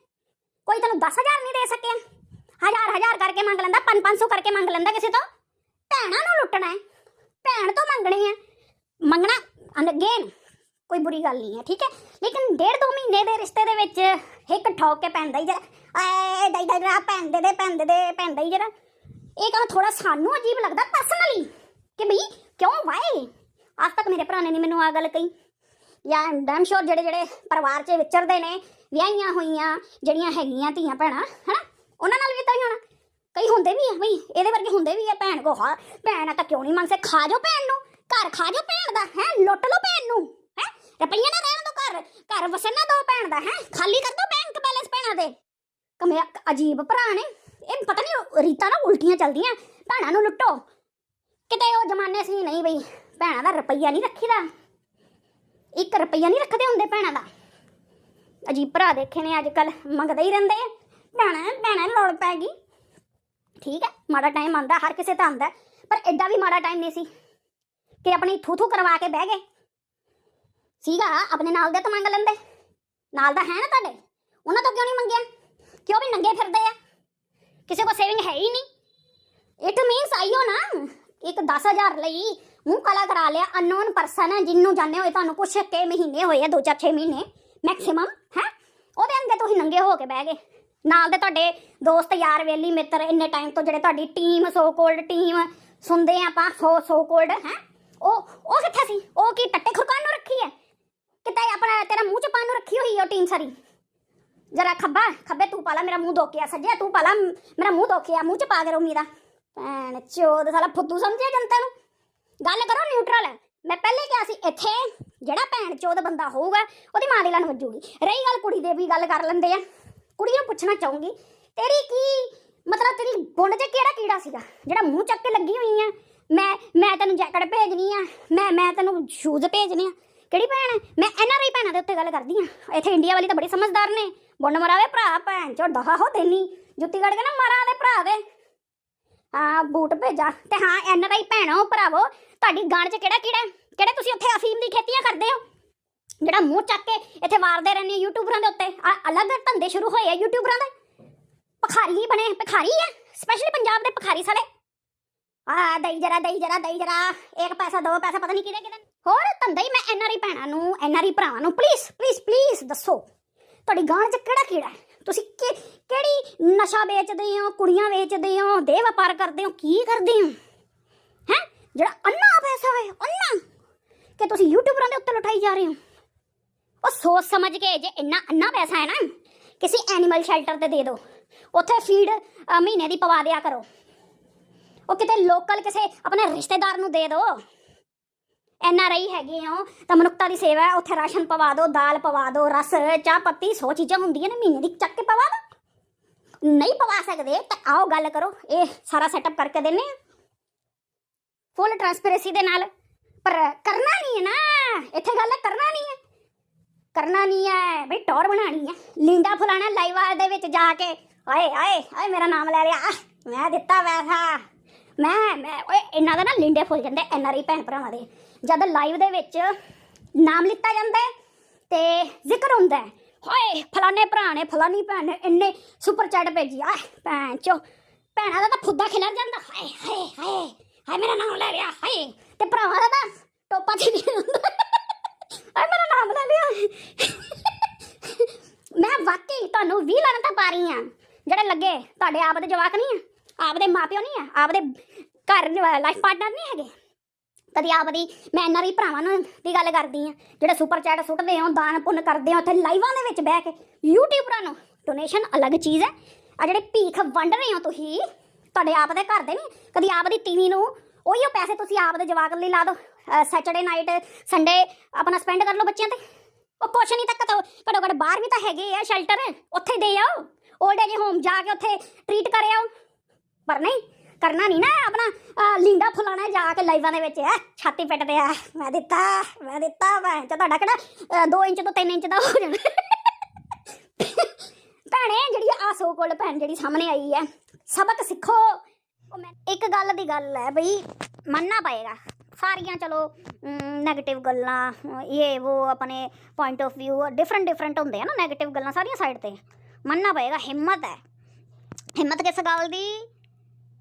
ਕੋਈ ਤੈਨੂੰ 10000 ਨਹੀਂ ਦੇ ਸਕਿਆ? ਹਜ਼ਾਰ ਹਜ਼ਾਰ ਕਰਕੇ ਮੰਗ ਲੈਂਦਾ 5-500 ਕਰਕੇ ਮੰਗ ਲੈਂਦਾ ਕਿਸੇ ਤੋਂ। ਭੈਣਾਂ ਨੂੰ ਲੁੱਟਣਾ ਹੈ। ਭੈਣ ਤੋਂ ਮੰਗਣੇ ਆ ਮੰਗਣਾ ਅਨਗੇਨ ਕੋਈ ਬੁਰੀ ਗੱਲ ਨਹੀਂ ਹੈ, ਠੀਕ ਹੈ? ਲੇਕਿਨ ਡੇਢ ਦੋ ਮਹੀਨੇ ਦੇ ਰਿਸ਼ਤੇ ਦੇ ਵਿੱਚ ਇੱਕ ਠੋਕ ਕੇ ਪੈਂਦਾ ਹੀ ਜਰਾ। ਐ ਡਾਈ ਡਾਈ ਰਾ ਭੈਣ ਦੇ ਦੇ ਦੇ ਪੈਂਦਾ ਹੀ ਜਰਾ। ਇਹ ਕੰਮ ਥੋੜਾ ਸਾਨੂੰ ਅਜੀਬ ਲੱਗਦਾ ਪਰਸਨਲੀ ਕਿ ਬਈ ਕਿਉਂ ਵਾਈ ਅੱਜ ਤੱਕ ਮੇਰੇ ਭਰਾ ਨੇ ਮੈਨੂੰ ਆ ਗੱਲ ਕਹੀ। ਜਾਂ ਡੈਮ ਸ਼ੋਰ ਜਿਹੜੇ ਜਿਹੜੇ ਪਰਿਵਾਰ 'ਚ ਵਿਚਰਦੇ ਨੇ ਵਿਆਹੀਆਂ ਹੋਈਆਂ, ਜਿਹੜੀਆਂ ਹੈਗੀਆਂ ਧੀਆਂ ਭੈਣਾਂ, ਹਨਾ? ਉਹਨਾਂ ਨਾਲ ਵੀ ਤਾਂ ਹੀ ਹੋਣਾ। ਕਈ ਹੁੰਦੇ ਵੀ ਆ ਬਈ, ਇਹਦੇ ਵਰਗੇ ਹੁੰਦੇ ਵੀ ਆ ਭੈਣ ਕੋ ਹਾਂ ਭੈਣ ਆ ਤਾਂ ਕਿਉਂ ਨਹੀਂ ਮੰਗਦੇ ਖਾ ਜੋ ਭੈਣ ਨੂੰ। ਘਰ ਖਾ ਜੋ ਭੈਣ ਦਾ, ਹੈ? ਲੁੱਟ ਲੋ ਭੈਣ ਨੂੰ, ਹੈ? ਰੁਪਈਆ ਨਾ ਰਹਿਣ ਦੋ ਘਰ। ਘਰ ਵਸਣ ਨਾ ਦੋ ਭੈਣ ਦਾ, ਹੈ? ਖਾਲੀ ਕਰ ਦੋ ਬੈਂਕ ਬੈਲੈਂਸ ਭੈਣਾਂ ਦੇ। ਕਮੇ ਅਜੀਬ ਭਰਾ ਨੇ। ਇਹ ਪਤਾ ਨਹੀਂ ਰੀਤਾਂ ਨਾ ਉਲਟੀਆਂ ਚੱਲਦੀਆਂ। ਭੈਣਾਂ ਨੂੰ ਲੁੱਟੋ। ਕਿਤੇ ਉਹ ਜ਼ਮਾਨੇ ਸੀ ਨਹੀਂ ਬਈ। ਭੈਣਾਂ ਦਾ ਰੁਪਈਆ ਨਹੀਂ ਰੱਖੀਦਾ। ਇੱਕ ਰੁਪਈਆ ਨਹੀਂ ਰੱਖਦੇ ਹੁੰਦੇ ਭੈਣਾਂ ਦਾ। ਅਜੀਬ ਭਰਾ ਦੇਖੇ ਨੇ, ਅੱਜ ਕੱਲ ਮੰਗਦੇ ਹੀ ਰਹਿੰਦੇ ਆ। ਭੈਣਾਂ ਭੈਣਾਂ ਨੂੰ ਲੋੜ ਪੈ ਗਈ। ਠੀਕ ਹੈ, ਮਾੜਾ ਟਾਈਮ ਆਂਦਾ ਹਰ ਕਿਸੇ ਤਾਂ ਆਂਦਾ ਪਰ ਐਡਾ ਵੀ ਮਾੜਾ ਟਾਈਮ ਨਹੀਂ ਸੀ ਕਿ ਆਪਣੀ ਥੂ ਥੂ ਕਰਵਾ ਕੇ ਬਹਿ ਗਏ। ਸੀਗਾ, ਆਪਣੇ ਨਾਲ ਦੇ ਤਾਂ ਮੰਗ ਲੈਂਦੇ। ਨਾਲ ਦਾ ਹੈ ਨਾ ਤੁਹਾਡੇ? ਉਹਨਾਂ ਤੋਂ ਕਿਉਂ ਨਹੀਂ ਮੰਗਿਆ? ਕਿਉਂ ਵੀ ਨੰਗੇ ਫਿਰਦੇ ਆ? ਕਿਸੇ ਕੋ ਸੇਵਿੰਗ ਹੈ ਹੀ ਨਹੀਂ। ਇਟ ਮੀਨਸ ਆਈਓ ਨਾ, ਇੱਕ 10000 ਲਈ ਮੂੰਹ ਕਾਲਾ ਕਰਾ ਲਿਆ ਅਨਨੋਨ ਪਰਸਨ ਜਿੰਨੂੰ ਜਾਣੇ ਹੋਏ ਤੁਹਾਨੂੰ ਕੁਛ ਕੇ ਮਹੀਨੇ ਹੋਏ ਆ 2-4 ਮਹੀਨੇ। ਮੈਕਸਿਮਮ ਹੈ? ਉਹਦੇ ਅੰਦਰ ਤੁਸੀਂ ਨੰਗੇ ਹੋ ਕੇ ਬਹਿ ਗਏ। ਨਾਲ ਦੇ ਤੁਹਾਡੇ ਦੋਸਤ ਯਾਰ, ਵੇਲੀ, ਮਿੱਤਰ, ਇੰਨੇ ਟਾਈਮ ਤੋਂ ਜਿਹੜੇ ਤੁਹਾਡੀ ਟੀਮ ਸੋ ਕੋਲਡ ਟੀਮ ਸੁਣਦੇ ਆ ਆਪਾਂ ਸੋ ਸੋ ਕੋਲਡ ਹੈ? ਉਹ ਉਹ ਕਿੱਥੇ ਸੀ? ਉਹ ਕੀ ਟੱਟੇ ਖੁਰਕਾਨ ਨੂੰ ਰੱਖੀ ਹੈ ਕਿਤੇ ਆਪਣਾ ਤੇਰਾ ਮੂੰਹ ਚ ਪਾਣ ਨੂੰ ਰੱਖੀ ਹੋਈ ਉਹ ਟੀਮ ਸਾਰੀ? ਜਰਾ ਖੱਬਾ, ਖੱਬੇ ਤੂੰ ਪਾਲਾ ਮੇਰਾ ਮੂੰਹ ਧੋਕਿਆ ਸੱਜਿਆ ਤੂੰ ਪਾਲਾ ਮੇਰਾ ਮੂੰਹ ਧੋਕਿਆ ਮੂੰਹ ਚ ਪਾ ਕੇ ਰੋਮੀ ਮੇਰਾ ਭੈਣ ਚੋਦ, ਸਾਲਾ ਫੁੱਦੂ ਸਮਝਿਆ ਜਨਤਾ ਨੂੰ? ਗੱਲ ਕਰੋ ਨਿਊਟਰਲ ਮੈਂ ਪਹਿਲੇ ਕਿਹਾ ਸੀ, ਇੱਥੇ ਜਿਹੜਾ ਭੈਣ ਚੋਦ ਬੰਦਾ ਹੋਊਗਾ, ਉਹਦੀ ਮਾਂ ਦੀ ਲਨ ਵੱਜੂਗੀ ਰਹੀ ਗੱਲ, ਕੁੜੀ ਦੇ ਵੀ ਗੱਲ ਕਰ ਲੈਂਦੇ ਆ। ਕੁੜੀ ਨੂੰ ਪੁੱਛਣਾ ਚਾਹੂੰਗੀ, ਤੇਰੀ ਕੀ, ਮਤਲਬ ਤੇਰੀ ਗੁੰਡ 'ਚ ਕਿਹੜਾ ਕੀੜਾ ਸੀਗਾ? ਜਿਹੜਾ ਮੂੰਹ ਚੱਕ ਕੇ ਲੱਗੀ ਹੋਈ ਆ? ਮੈਂ ਮੈਂ ਤੈਨੂੰ ਜੈਕਟ ਭੇਜਣੀ ਆ, ਮੈਂ ਮੈਂ ਤੈਨੂੰ ਸ਼ੂਜ਼ ਭੇਜਣੇ ਆ। ਕਿਹੜੀ ਭੈਣ ਮੈਂ ਮੈਂ ਐਨਆਰਆਈ ਭੈਣਾਂ ਦੇ ਉੱਤੇ ਗੱਲ ਕਰਦੀ ਆ। ਇੱਥੇ ਇੰਡੀਆ ਵਾਲੀ ਤਾਂ ਬੜੇ ਸਮਝਦਾਰ ਨੇ। ਬੁੰਡ ਮਰਾਵੇ ਭਰਾ, ਭੈਣ ਚੋ ਦਹਾ ਹੋ ਦੇਨੀ ਜੁੱਤੀ ਕੱਢ ਕੇ ਨਾ ਮਾਰਾਂ ਦੇ ਭਰਾ ਦੇ। ਹਾਂ, ਬੂਟ ਭੇਜਾ। ਤੇ ਹਾਂ ਐਨਆਰਆਈ ਭੈਣੋ ਭਰਾਵੋ। ਤੁਹਾਡੀ ਗਾਣ 'ਚ ਕਿਹੜਾ ਕੀੜਾ ਕਿਹੜੇ ਤੁਸੀਂ ਉੱਥੇ ਅਫੀਮ ਦੀ ਖੇਤੀਆਂ ਕਰਦੇ ਹੋ? ਜਿਹੜਾ ਮੂੰਹ ਚੱਕ ਕੇ ਇੱਥੇ ਮਾਰਦੇ ਰਹਿੰਦੇ ਯੂਟਿਊਬਰਾਂ ਦੇ ਉੱਤੇ। ਆ ਅਲੱਗ ਧੰਦੇ ਸ਼ੁਰੂ ਹੋਏ ਆ ਯੂਟਿਊਬਰਾਂ ਦੇ। ਭਖਾਰੀ ਬਣੇ, ਭਖਾਰੀ ਆ। ਸਪੈਸ਼ਲੀ ਪੰਜਾਬ ਦੇ ਭਖਾਰੀ ਸਾਲੇ। ਆ ਦਈ ਜਰਾ ਦਈ ਜਰਾ ਦਈ ਜਰਾ। ਇੱਕ ਪੈਸਾ, ਦੋ ਪੈਸਾ, ਪਤਾ ਨਹੀਂ ਕਿਹਦੇ ਕਿਹਦੇ। ਹੋਰ ਧੰਦੇ ਹੀ ਮੈਂ ਐਨਆਰਆਈ ਭੈਣਾਂ ਨੂੰ ਐਨਆਰਆਈ ਭਰਾਵਾਂ ਨੂੰ। ਪਲੀਜ਼ ਪਲੀਜ਼ ਪਲੀਜ਼ ਦੱਸੋ। ਤੁਹਾਡੀ ਗਾਣ 'ਚ ਕਿਹੜਾ ਕੀੜਾ ਹੈ? ਤੁਸੀਂ ਕਿਹੜੀ ਨਸ਼ਾ ਵੇਚਦੇ ਹੋ, ਕੁੜੀਆਂ ਵੇਚਦੇ ਹੋ ਦੇਹ ਵਪਾਰ ਕਰਦੇ ਹੋ, ਕੀ ਕਰਦੇ ਹੋ? ਜਿਹੜਾ ਅੰਨਾ ਪੈਸਾ ਹੈ, ਅੰਨਾ, ਕਿ ਤੁਸੀਂ ਯੂਟਿਊਬਰਾਂ ਦੇ ਉੱਤੇ ਲੁਟਾਈ ਜਾ ਰਹੇ ਹੋ। ਉਹ ਸੋਚ ਸਮਝ ਕੇ ਜੇ ਇੰਨਾ ਅੰਨਾ ਪੈਸਾ ਹੈ ਨਾ, ਕਿਸੇ ਐਨੀਮਲ ਸ਼ੈਲਟਰ ਤੇ ਦੇ ਦਿਓ ਉੱਥੇ ਫੀਡ ਮਹੀਨੇ ਦੀ ਪਵਾ ਦਿਆ ਕਰੋ। ਉਹ ਕਿਤੇ ਲੋਕਲ ਕਿਸੇ ਆਪਣੇ ਰਿਸ਼ਤੇਦਾਰ ਨੂੰ ਦੇ ਦਿਓ ਐਨ ਆਰ ਆਈ ਹੈਗੇ ਹੋ ਤਾਂ ਮਨੁੱਖਤਾ ਦੀ ਸੇਵਾ ਉੱਥੇ ਰਾਸ਼ਨ ਪਵਾ ਦਿਓ ਦਾਲ ਪਵਾ ਦਿਓ ਰਸ, ਚਾਹ, ਪੱਤੀ, ਸੌ ਚੀਜ਼ਾਂ ਹੁੰਦੀਆਂ ਨੇ, ਮਹੀਨੇ ਦੀ ਚੱਕ ਕੇ ਪਵਾ ਦਿਓ ਨਹੀਂ ਪਵਾ ਸਕਦੇ, ਤਾਂ ਆਓ ਗੱਲ ਕਰੋ, ਇਹ ਸਾਰਾ ਸੈਟਅਪ ਕਰਕੇ ਦਿੰਨੇ ਆ। ਫੁੱਲ ਟ੍ਰਾਂਸਪੇਰੈਂਸੀ ਦੇ ਨਾਲ। ਪਰ ਕਰਨਾ ਨਹੀਂ ਹੈ ਨਾ। ਇੱਥੇ ਗੱਲ ਕਰਨਾ ਨਹੀਂ ਹੈ। ਕਰਨਾ ਨਹੀਂ ਹੈ। ਬਈ ਟੌਰ ਬਣਾਣੀ ਹੈ। ਲਿੰਡਾ ਫੁਲਾਣਾ ਲਾਈਵ ਦੇ ਵਿੱਚ ਜਾ ਕੇ। ਆਏ ਆਏ ਆਏ ਮੇਰਾ ਨਾਮ ਲੈ ਲਿਆ। ਆਹ, ਮੈਂ ਦਿੱਤਾ ਵੈਸਾ ਮੈਂ ਮੈਂ ਓਏ ਇਹਨਾਂ ਦਾ ਨਾ ਲਿੰਡੇ ਫੁੱਲ ਜਾਂਦੇ ਐਨ ਆਰ ਭੈਣ ਭਰਾਵਾਂ ਦੇ। ਜਦ ਲਾਈਵ ਦੇ ਵਿੱਚ ਨਾਮ ਲਿੱਤਾ ਜਾਂਦਾ ਤੇ ਜ਼ਿਕਰ ਹੁੰਦਾ ਹੈ। ਹਾਏ ਫਲਾਣੇ ਭਰਾ ਨੇ ਫਲਾਨੀ ਭੈਣ ਨੇ ਇੰਨੇ ਸੁਪਰ ਚੈਟ ਭੇਜੀ। ਆ ਭੈਣ ਚੋ ਭੈਣਾਂ ਦਾ ਤਾਂ ਫੁੱਦਾ ਖਿਲਰ ਜਾਂਦਾ। ਹਾਏ ਹਾਏ ਹਾਏ। ਹਾਏ ਮੇਰਾ ਨਾਮ ਲੈ ਲਿਆ ਹਾਏ ਤੇ ਭਰਾਵਾਂ ਦਾ ਤਾਂ ਟੋਪਾ ਚ ਨਹੀਂ ਹੁੰਦਾ ਹਾਏ ਮੇਰਾ ਨਾਮ ਲੈ ਲਿਆ ਮੈਂ ਵਾਕਈ ਤੁਹਾਨੂੰ 20 ਲਾਣਤਾਂ ਪਾ ਰਹੀ ਆ ਜਿਹੜੇ ਲੱਗੇ ਤੁਹਾਡੇ ਆਪ ਦੇ ਜਵਾਕ ਨਹੀਂ ਆ ਆਪ ਦੇ ਮਾਪਿਓ ਨਹੀਂ ਆ ਆਪ ਦੇ ਘਰ ਲਾਈਫ ਪਾਰਟਨਰ ਨਹੀਂ ਹੈਗੇ ਕਦੀ ਆਪਦੀ ਮੈਂ ਐਨਆਰਆਈ ਭਰਾਵਾਂ ਨੂੰ ਦੀ ਗੱਲ ਕਰਦੀ ਆ ਜਿਹੜੇ ਸੁਪਰ ਚੈਟ ਸੁੱਟਦੇ ਹੋ ਦਾਨ ਪੁੰਨ ਕਰਦੇ ਹੋ ਉੱਥੇ ਲਾਈਵਾਂ ਦੇ ਵਿੱਚ ਬਹਿ ਕੇ ਯੂਟਿਊਬਰਾਂ ਨੂੰ ਡੋਨੇਸ਼ਨ ਅਲੱਗ ਚੀਜ਼ ਹੈ ਆ ਜਿਹੜੇ ਭੀਖ ਵੰਡ ਰਹੇ ਹੋ ਤੁਸੀਂ ਤੁਹਾਡੇ ਆਪ ਦੇ ਘਰ ਦੇ ਨਹੀਂ ਕਦੀ ਆਪ ਦੀ ਤੀਵੀ ਨੂੰ। ਉਹੀਓ ਪੈਸੇ ਤੁਸੀਂ ਆਪ ਦੇ ਜਵਾਕ ਲਈ ਲਾ ਦਿਓ। ਸੈਟਰਡੇ ਨਾਈਟ ਸੰਡੇ ਆਪਣਾ ਸਪੈਂਡ ਕਰ ਲਓ ਬੱਚਿਆਂ ਤੇ। ਉਹ ਕੁਛ ਨਹੀਂ ਤੱਕ ਤਾਂ ਘੱਟੋ ਘੱਟ ਬਾਹਰ ਵੀ ਤਾਂ ਹੈਗੇ ਆ ਸ਼ੈਲਟਰ ਉੱਥੇ ਦੇ ਆਓ। 올ਡ ਏਜ ਹੋਮ ਜਾ ਕੇ ਉੱਥੇ ਟ੍ਰੀਟ ਕਰ ਆਓ। ਪਰ ਨਹੀਂ ਕਰਨਾ ਨਹੀਂ ਨਾ ਆਪਣਾ ਅਹ, ਲਿੰਡਾ ਫੁਲਾਣਾ ਜਾ ਕੇ ਲਾਈਵਾਂ ਦੇ ਵਿੱਚ। ਹੈ ਛਾਤੀ ਪਿੱਟਦੇ ਆ। ਮੈਂ ਦਿੱਤਾ ਮੈਂ ਦਿੱਤਾ ਮੈਂ ਤੁਹਾਡਾ ਕਿਹੜਾ 2 ਇੰਚ ਤੋਂ 3 ਇੰਚ ਦਾ ਹੋ ਜਾਣਾ। ਭੈਣੇ ਜਿਹੜੀ ਆ ਸੋ ਕੋਲ ਭੈਣ ਜਿਹੜੀ ਸਾਹਮਣੇ ਆਈ ਹੈ ਸਬਕ ਸਿੱਖੋ। ਉਹ ਮੈਂ ਇੱਕ ਗੱਲ ਦੀ ਗੱਲ ਹੈ ਬਈ ਮੰਨਣਾ ਪਏਗਾ। ਸਾਰੀਆਂ ਚਲੋ 네ਗੇਟਿਵ ਗੱਲਾਂ ਅਮ, ਇਹ ਉਹ ਆਪਣੇ point of View different different ਹੁੰਦੇ ਆ ਨਾ 네ਗੇਟਿਵ ਗੱਲਾਂ ਸਾਰੀਆਂ ਸਾਈਡ ਤੇ। ਮੰਨਣਾ ਪਏਗਾ ਹਿੰਮਤ ਹੈ। ਹਿੰਮਤ ਕਿਸ ਗੱਲ ਦੀ?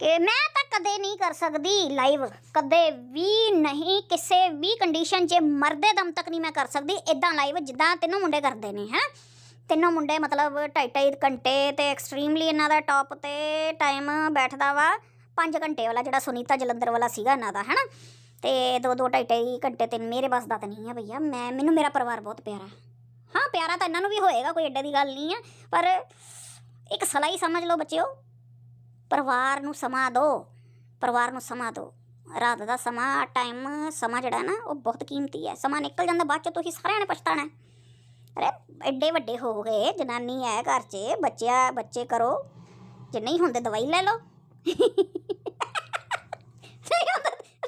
ਕਿ ਮੈਂ ਤਾਂ ਕਦੇ ਨਹੀਂ ਕਰ ਸਕਦੀ ਲਾਈਵ ਕਦੇ ਵੀ ਨਹੀਂ ਕਿਸੇ ਵੀ ਕੰਡੀਸ਼ਨ 'ਚ ਮਰਦੇ ਦਮ ਤੱਕ ਨਹੀਂ ਮੈਂ ਕਰ ਸਕਦੀ। ਇਦਾਂ ਲਾਈਵ ਜਿੱਦਾਂ ਤੈਨੂੰ ਮੁੰਡੇ ਕਰਦੇ ਨੇ ਹੈ। ਤਿੰਨੋਂ ਮੁੰਡੇ ਮਤਲਬ ਢਾਈ ਢਾਈ ਘੰਟੇ ਤੇ ਐਕਸਟ੍ਰੀਮਲੀ ਇਹਨਾਂ ਦਾ ਟੌਪ ਤੇ ਟਾਈਮ ਬੈਠਦਾ ਵਾ 5 ਘੰਟੇ ਵਾਲਾ ਜਿਹੜਾ ਸੁਨੀਤਾ ਜਲੰਧਰ ਵਾਲਾ ਸੀਗਾ ਇਹਨਾਂ ਦਾ, ਹੈਨਾ? ਤੇ ਦੋ ਦੋ ਢਾਈ ਢਾਈ ਘੰਟੇ ਤਿੰਨ ਮੇਰੇ ਬਸ ਦਾ ਤਾਂ ਨਹੀਂ ਹੈ ਭਈਆ, ਮੈਂ, ਮੈਨੂੰ ਮੇਰਾ ਪਰਿਵਾਰ ਬਹੁਤ ਪਿਆਰਾ। ਹਾਂ, ਪਿਆਰਾ ਤਾਂ ਇਹਨਾਂ ਨੂੰ ਵੀ ਹੋਏਗਾ, ਕੋਈ ਏਡੇ ਦੀ ਗੱਲ ਨਹੀਂ ਹੈ ਪਰ ਇੱਕ ਸਲਾਹ ਹੀ ਸਮਝ ਲਓ ਬੱਚਿਓ, ਪਰਿਵਾਰ ਨੂੰ ਸਮਾਂ ਦਿਓ ਪਰਿਵਾਰ ਨੂੰ ਸਮਾਂ ਦਿਓ ਰਾਤ ਦਾ ਸਮਾਂ ਟਾਈਮ ਸਮਾਂ ਜਿਹੜਾ ਨਾ, ਉਹ ਬਹੁਤ ਕੀਮਤੀ ਹੈ। ਸਮਾਂ ਨਿਕਲ ਜਾਂਦਾ, ਬਾਅਦ ਚ ਤੁਸੀਂ ਸਾਰਿਆਂ ਨੇ ਪਛਤਾਣਾ। ਅਰੇ ਐਡੇ ਵੱਡੇ ਹੋ ਗਏ ਜਨਾਨੀ ਹੈ ਘਰ 'ਚ, ਬੱਚਿਆ, ਬੱਚੇ ਕਰੋ। ਜੇ ਨਹੀਂ ਹੁੰਦੇ ਦਵਾਈ ਲੈ ਲਓ।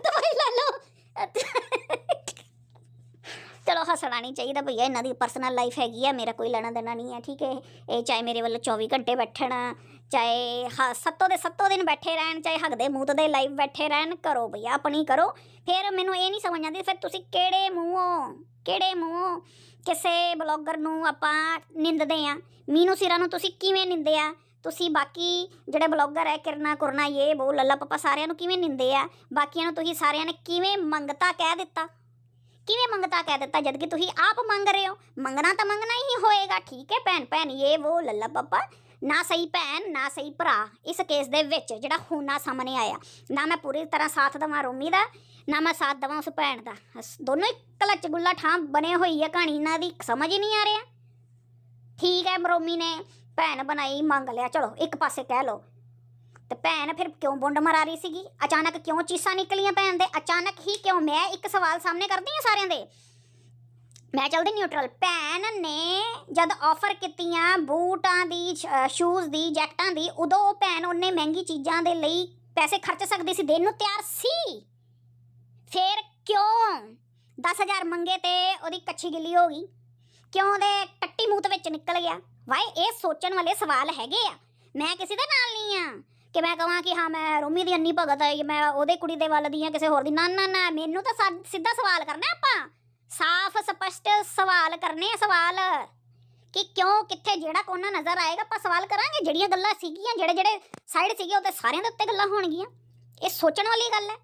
ਦਵਾਈ ਲੈ ਲਓ। ਚਲੋ ਹੱਸਣਾ ਨਹੀਂ ਚਾਹੀਦਾ ਭਈਆ, ਇਹਨਾਂ ਦੀ ਪਰਸਨਲ ਲਾਈਫ ਹੈਗੀ ਆ ਮੇਰਾ ਕੋਈ ਲੈਣਾ ਦੇਣਾ ਨਹੀਂ ਹੈ ਠੀਕ ਹੈ ਇਹ ਚਾਹੇ ਮੇਰੇ ਵੱਲੋਂ 24 ਘੰਟੇ ਬੈਠਣ, ਚਾਹੇ ਹ ਸੱਤੋਂ ਦੇ ਸੱਤੋਂ ਦਿਨ ਬੈਠੇ ਰਹਿਣ, ਚਾਹੇ ਹੱਕ ਦੇ ਮੂੰਹ ਦੇ ਲਾਈਵ ਬੈਠੇ ਰਹਿਣ, ਕਰੋ ਭਈਆ, ਆਪਣੀ ਕਰੋ। ਫਿਰ ਮੈਨੂੰ ਇਹ ਨਹੀਂ ਸਮਝ ਆਉਂਦੀ, ਫਿਰ ਤੁਸੀਂ ਕਿਹੜੇ ਮੂੰਹੋਂ ਕਿਹੜੇ ਮੂੰਹੋਂ ਕਿਸੇ ਬਲੌਗਰ ਨੂੰ ਆਪਾਂ ਨਿੰਦਦੇ ਆ। ਮੀਨੂ ਸਿਰਾ ਨੂੰ ਤੁਸੀਂ ਕਿਵੇਂ ਨਿੰਦੇ ਆ? ਤੁਸੀਂ ਬਾਕੀ ਜਿਹੜੇ ਬਲੌਗਰ ਹੈ ਕਿਰਨਾ ਕੁਰਨਾ ਇਹ ਬੋ ਲੱਲਾ ਪਪਾ, ਸਾਰਿਆਂ ਨੂੰ ਕਿਵੇਂ ਨਿੰਦੇ ਆ? ਬਾਕੀਆਂ ਨੂੰ ਤੁਸੀਂ ਸਾਰਿਆਂ ਨੇ ਕਿਵੇਂ ਮੰਗਤਾ ਕਹਿ ਦਿੱਤਾ? ਕਿਵੇਂ ਮੰਗਤਾ ਕਹਿ ਦਿੱਤਾ ਜਦ ਕਿ ਤੁਸੀਂ ਆਪ ਮੰਗ ਰਹੇ ਹੋ? ਮੰਗਣਾ ਤਾਂ ਮੰਗਣਾ ਹੀ ਹੋਏਗਾ, ਠੀਕ ਹੈ ਭੈਣ ਭੈਣ ਇਹ ਉਹ ਲੱਲਾ ਪਪਾ। ਨਾ ਸਹੀ ਭੈਣ, ਨਾ ਸਹੀ ਭਰਾ, ਇਸ ਕੇਸ ਦੇ ਵਿੱਚ ਜਿਹੜਾ ਹੋਣਾ ਸਾਹਮਣੇ ਆਇਆ, ਨਾ ਮੈਂ ਪੂਰੀ ਤਰ੍ਹਾਂ ਸਾਥ ਦਵਾਂ ਰੋਮੀ ਦਾ, ਨਾ ਮੈਂ ਸਾਥ ਦਵਾਂ ਉਸ ਭੈਣ ਦਾ। ਦੋਨੋਂ ਇੱਕ ਕਲਚ ਗੁੱਲਾ ਠਾਂ ਬਣੇ ਹੋਈ ਹੈ ਕਹਾਣੀ, ਇਹਨਾਂ ਦੀ ਸਮਝ ਹੀ ਨਹੀਂ ਆ ਰਿਹਾ। ਠੀਕ ਹੈ ਰੋਮੀ ਨੇ, ਭੈਣ ਬਣਾਈ ਮੰਗ ਲਿਆ, ਚਲੋ ਇੱਕ ਪਾਸੇ ਕਹਿ ਲਓ। ਤੇ ਭੈਣ ਫਿਰ ਕਿਉਂ ਬੁੰਡ ਮਰਾ ਰਹੀ ਸੀਗੀ? ਅਚਾਨਕ ਕਿਉਂ ਚੀਸਾਂ ਨਿਕਲੀਆਂ ਭੈਣ ਦੇ? ਅਚਾਨਕ ਹੀ ਕਿਉਂ ਮੈਂ ਇੱਕ ਸਵਾਲ ਸਾਹਮਣੇ ਕਰਦੀ ਹਾਂ ਸਾਰਿਆਂ ਦੇ? ਮੈਂ ਚੱਲਦੀ ਨਿਊਟਰਲ ਭੈਣ ਨੇ ਜਦ ਆਫਰ ਕੀਤੀਆਂ ਬੂਟਾਂ ਦੀ ਸ਼ੂਜ਼ ਦੀ, ਜੈਕਟਾਂ ਦੀ, ਉਦੋਂ ਉਹ ਭੈਣ ਉਹਨੇ ਮਹਿੰਗੀ ਚੀਜ਼ਾਂ ਦੇ ਲਈ ਪੈਸੇ ਖਰਚ ਸਕਦੀ ਸੀ, ਦੇਣ ਨੂੰ ਤਿਆਰ ਸੀ। ਫੇਰ ਕਿਉਂ? 10000 ਮੰਗੇ ਤੇ ਉਹਦੀ ਕੱਚੀ ਗਿੱਲੀ ਹੋ ਗਈ। ਕਿਉਂ ਉਹਦੇ ਟੱਟੀ ਮੂੰਹ ਦੇ ਵਿੱਚ ਨਿਕਲ ਗਿਆ? ਵਾਏ, ਇਹ ਸੋਚਣ ਵਾਲੇ ਸਵਾਲ ਹੈਗੇ ਆ। ਮੈਂ ਕਿਸੇ ਦੇ ਨਾਲ ਨਹੀਂ ਆ। ਕਿ ਮੈਂ ਕਹਾਂ ਕਿ ਹਾਂ, ਮੈਂ ਰੋਮੀ ਦੀ ਅੰਨੀ ਭਗਤ ਹੈ ਮੈਂ ਉਹਦੇ ਕੁੜੀ ਦੇ ਵੱਲ ਦੀ ਹਾਂ ਕਿਸੇ ਹੋਰ ਦੀ। ਨਾ ਨਾ ਨਾ, ਮੈਨੂੰ ਤਾਂ ਸਾ- ਸਿੱਧਾ ਸਵਾਲ ਕਰਨਾ ਆਪਾਂ। ਸਾਫ਼, ਸਪਸ਼ਟ ਸਵਾਲ ਕਰਨੇ ਆ ਸਵਾਲ। ਕਿ ਕਿਉਂ, ਕਿੱਥੇ, ਜਿਹੜਾ ਕੋਨਾ ਨਜ਼ਰ ਆਏਗਾ, ਆਪਾਂ ਸਵਾਲ ਕਰਾਂਗੇ। ਜਿਹੜੀਆਂ ਗੱਲਾਂ ਸੀਗੀਆਂ, ਜਿਹੜੇ ਜਿਹੜੇ ਸਾਈਡ ਸੀਗੇ ਉਹਦੇ ਸਾਰਿਆਂ ਦੇ ਉੱਤੇ ਗੱਲਾਂ ਹੋਣਗੀਆਂ। ਇਹ ਸੋਚਣ ਵਾਲੀ ਗੱਲ ਹੈ।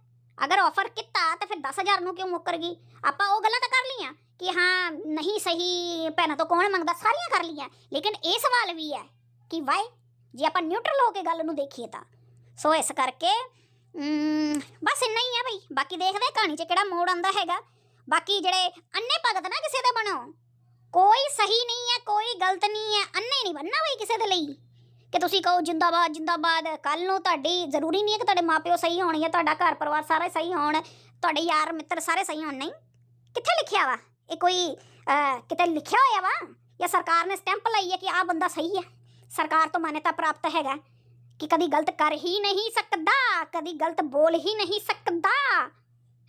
ਅਗਰ ਆਫਰ ਕੀਤਾ, ਤਾਂ ਫਿਰ 10000 ਨੂੰ ਕਿਉਂ ਮੁੱਕਰ ਗਈ? ਆਪਾਂ ਉਹ ਗੱਲਾਂ ਤਾਂ ਕਰ ਲਈਆਂ ਕਿ ਹਾਂ, ਨਹੀਂ ਸਹੀ, ਭੈਣਾਂ ਤੋਂ ਕੌਣ ਮੰਗਦਾ? ਸਾਰੀਆਂ ਕਰ ਲਈਆਂ। ਲੇਕਿਨ ਇਹ ਸਵਾਲ ਵੀ ਹੈ ਕਿ ਵਾਈ ਜੇ ਆਪਾਂ ਨਿਊਟਰਲ ਹੋ ਕੇ ਗੱਲ ਨੂੰ ਦੇਖੀਏ ਤਾਂ। ਸੋ ਇਸ ਕਰਕੇ ਬਸ ਇੰਨਾ ਹੀ ਆ ਬਈ। ਬਾਕੀ ਦੇਖਦੇ ਕਹਾਣੀ 'ਚ ਕਿਹੜਾ ਮੋੜ ਆਉਂਦਾ ਹੈਗਾ। ਬਾਕੀ ਜਿਹੜੇ ਅੰਨੇ ਭਗਤ ਨਾ ਕਿਸੇ ਦੇ ਬਣੋ, ਕੋਈ ਸਹੀ ਨਹੀਂ ਹੈ, ਕੋਈ ਗਲਤ ਨਹੀਂ ਹੈ ਅੰਨੇ ਨਹੀਂ ਬੰਨਣਾ ਬਈ ਕਿਸੇ ਦੇ ਲਈ। ਕਿ ਤੁਸੀਂ ਕਹੋ ਜਿੰਦਾਬਾਦ ਜਿੰਦਾਬਾਦ ਕੱਲ ਨੂੰ ਤੁਹਾਡੀ ਜ਼ਰੂਰੀ ਨਹੀਂ ਹੈ ਕਿ ਤੁਹਾਡੇ ਮਾਪਿਓ ਸਹੀ ਹੋਣ ਜਾਂ ਤੁਹਾਡਾ ਘਰ ਪਰਿਵਾਰ ਸਾਰੇ ਸਹੀ ਹੋਣ, ਤੁਹਾਡੇ ਯਾਰ ਮਿੱਤਰ ਸਾਰੇ ਸਹੀ ਹੋਣ, ਨਹੀਂ। ਕਿੱਥੇ ਲਿਖਿਆ ਵਾ? ਇਹ ਕੋਈ ਕਿਤੇ ਲਿਖਿਆ ਹੋਇਆ ਵਾ? ਜਾਂ ਸਰਕਾਰ ਨੇ ਸਟੈਂਪ ਲਾਈ ਹੈ ਕਿ ਆਹ ਬੰਦਾ ਸਹੀ ਹੈ? ਸਰਕਾਰ ਤੋਂ ਮਾਨਤਾ ਪ੍ਰਾਪਤ ਹੈਗਾ ਕਿ ਕਦੀ ਗਲਤ ਕਰ ਹੀ ਨਹੀਂ ਸਕਦਾ, ਕਦੀ ਗਲਤ ਬੋਲ ਹੀ ਨਹੀਂ ਸਕਦਾ।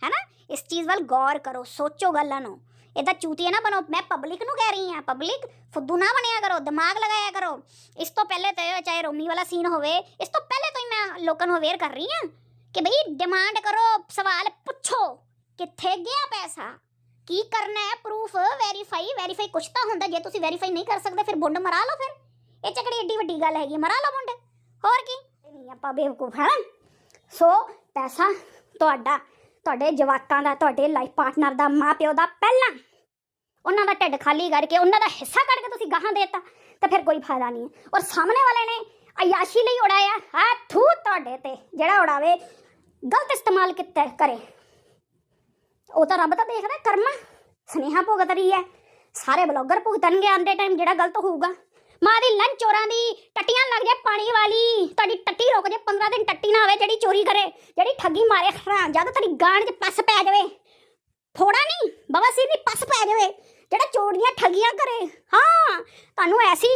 ਹੈ ਇਸ ਚੀਜ਼ ਵੱਲ ਗੌਰ ਕਰੋ, ਸੋਚੋ ਗੱਲਾਂ ਨੂੰ। ਇਹਦਾ ਚੂਤੀਆ ਨਾ ਬਣੋ। ਮੈਂ ਪਬਲਿਕ ਨੂੰ ਕਹਿ ਰਹੀ ਹਾਂ ਪਬਲਿਕ ਫੁੱਦੂ ਨਾ ਬਣਿਆ ਕਰੋ, ਦਿਮਾਗ ਲਗਾਇਆ ਕਰੋ। ਇਸ ਤੋਂ ਪਹਿਲੇ ਤੇ ਚਾਹੇ ਰੋਮੀ ਵਾਲਾ ਸੀਨ ਹੋਵੇ, ਇਸ ਤੋਂ ਪਹਿਲੇ ਤੋਂ ਹੀ ਮੈਂ ਲੋਕਾਂ ਨੂੰ ਅਵੇਅਰ ਕਰ ਰਹੀ ਹਾਂ ਕਿ ਬਈ ਡਿਮਾਂਡ ਕਰੋ, ਸਵਾਲ ਪੁੱਛੋ, ਕਿੱਥੇ ਗਿਆ ਪੈਸਾ? ਕੀ ਕਰਨਾ ਹੈ? ਪ੍ਰੂਫ ਵੈਰੀਫਾਈ ਵੈਰੀਫਾਈ ਕੁਛ ਤਾਂ ਹੁੰਦਾ, ਜੇ ਤੁਸੀਂ ਵੈਰੀਫਾਈ ਨਹੀਂ ਕਰ ਸਕਦੇ, ਫਿਰ ਬੁੰਡ ਮਰਾ ਲਓ ਫਿਰ। ਇਹ ਚੱਕੜੀ ਏਡੀ ਵੱਡੀ ਗੱਲ ਹੈਗੀ? ਮਰਾ ਲਓ ਬੁੰਡ। ਹੋਰ ਕੀ? ਨਹੀਂ ਆਪਾਂ ਬੇਵਕੂਫ ਹਾਂ। ਸੋ, ਪੈਸਾ ਤੁਹਾਡਾ ਤੁਹਾਡੇ ਜਵਾਕਾਂ ਦਾ, ਤੁਹਾਡੇ ਲਾਈਫ ਪਾਰਟਨਰ ਦਾ, ਮਾਪਿਓ ਦਾ ਪਹਿਲਾਂ ਉਹਨਾਂ ਦਾ ਢਿੱਡ ਖਾਲੀ ਕਰਕੇ, ਉਹਨਾਂ ਦਾ ਹਿੱਸਾ ਕੱਢ ਕੇ ਤੁਸੀਂ ਗਾਹਾਂ ਦੇਤਾ, ਤਾਂ ਫਿਰ ਕੋਈ ਫਾਇਦਾ ਨਹੀਂ ਹੈ। ਔਰ ਸਾਹਮਣੇ ਵਾਲੇ ਨੇ ਅਯਾਸ਼ੀ ਲਈ ਉਡਾਇਆ ਆ ਥੂ ਤੁਹਾਡੇ ਤੇ, ਜਿਹੜਾ ਉਡਾਵੇ, ਗਲਤ ਇਸਤੇਮਾਲ ਕੀਤਾ ਕਰੇ ਉਹ ਤਾਂ ਰੱਬ ਤਾਂ ਦੇਖਦਾ ਕਰਮਾ, ਸੁਨੇਹਾ ਭੁਗਤ ਰਹੀ ਹੈ। ਸਾਰੇ ਬਲੌਗਰ ਭੁਗਤਣਗੇ ਆਂਦੇ ਟਾਈਮ ਜਿਹੜਾ ਗਲਤ ਹੋਊਗਾ। ਮਾਂ ਦੀ ਲੰਚ ਚੋਰਾਂ ਦੀ ਟੱਟੀਆਂ ਲੱਗ ਜਾਏ ਪਾਣੀ ਵਾਲੀ। ਤੁਹਾਡੀ ਟੱਟੀ ਰੁਕ ਜਾਏ 15 ਦਿਨ ਟੱਟੀ ਨਾ ਆਵੇ ਜਿਹੜੀ ਚੋਰੀ ਕਰੇ, ਜਿਹੜੀ ਠੱਗੀ ਮਾਰੇ ਹਰਾਂ ਜਦ ਤੁਹਾਡੀ ਗਾਣ 'ਚ ਪੱਸ ਪੈ ਜਾਵੇ। ਥੋੜਾ ਨਹੀਂ ਬਾਬਾ ਦੀ ਪੱਸ ਪੈ ਜਾਵੇ, ਜਿਹੜਾ ਚੋਰੀਆਂ ਠੱਗੀਆਂ ਕਰੇ। ਹਾਂ, ਤੁਹਾਨੂੰ ਐਸੀ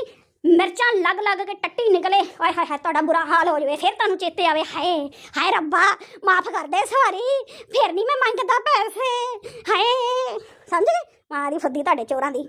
ਮਿਰਚਾਂ ਲੱਗ ਲੱਗ ਕੇ ਟੱਟੀ ਨਿਕਲੇ ਹਾਏ ਹਾਏ ਹਾਏ, ਤੁਹਾਡਾ ਬੁਰਾ ਹਾਲ ਹੋ ਜਾਵੇ, ਫਿਰ ਤੁਹਾਨੂੰ ਚੇਤੇ ਆਵੇ, ਹਾਏ ਹਾਏ ਰੱਬਾ, ਮਾਫ ਕਰ ਦੇ ਸਵਾਰੀ ਫਿਰ ਨਹੀਂ ਮੈਂ ਮੰਗਦਾ ਪੈਸੇ, ਹਾਏ, ਸਮਝ ਗਏ? ਮਾਰੀ ਫੱਦੀ ਤੁਹਾਡੇ ਚੋਰਾਂ ਦੀ।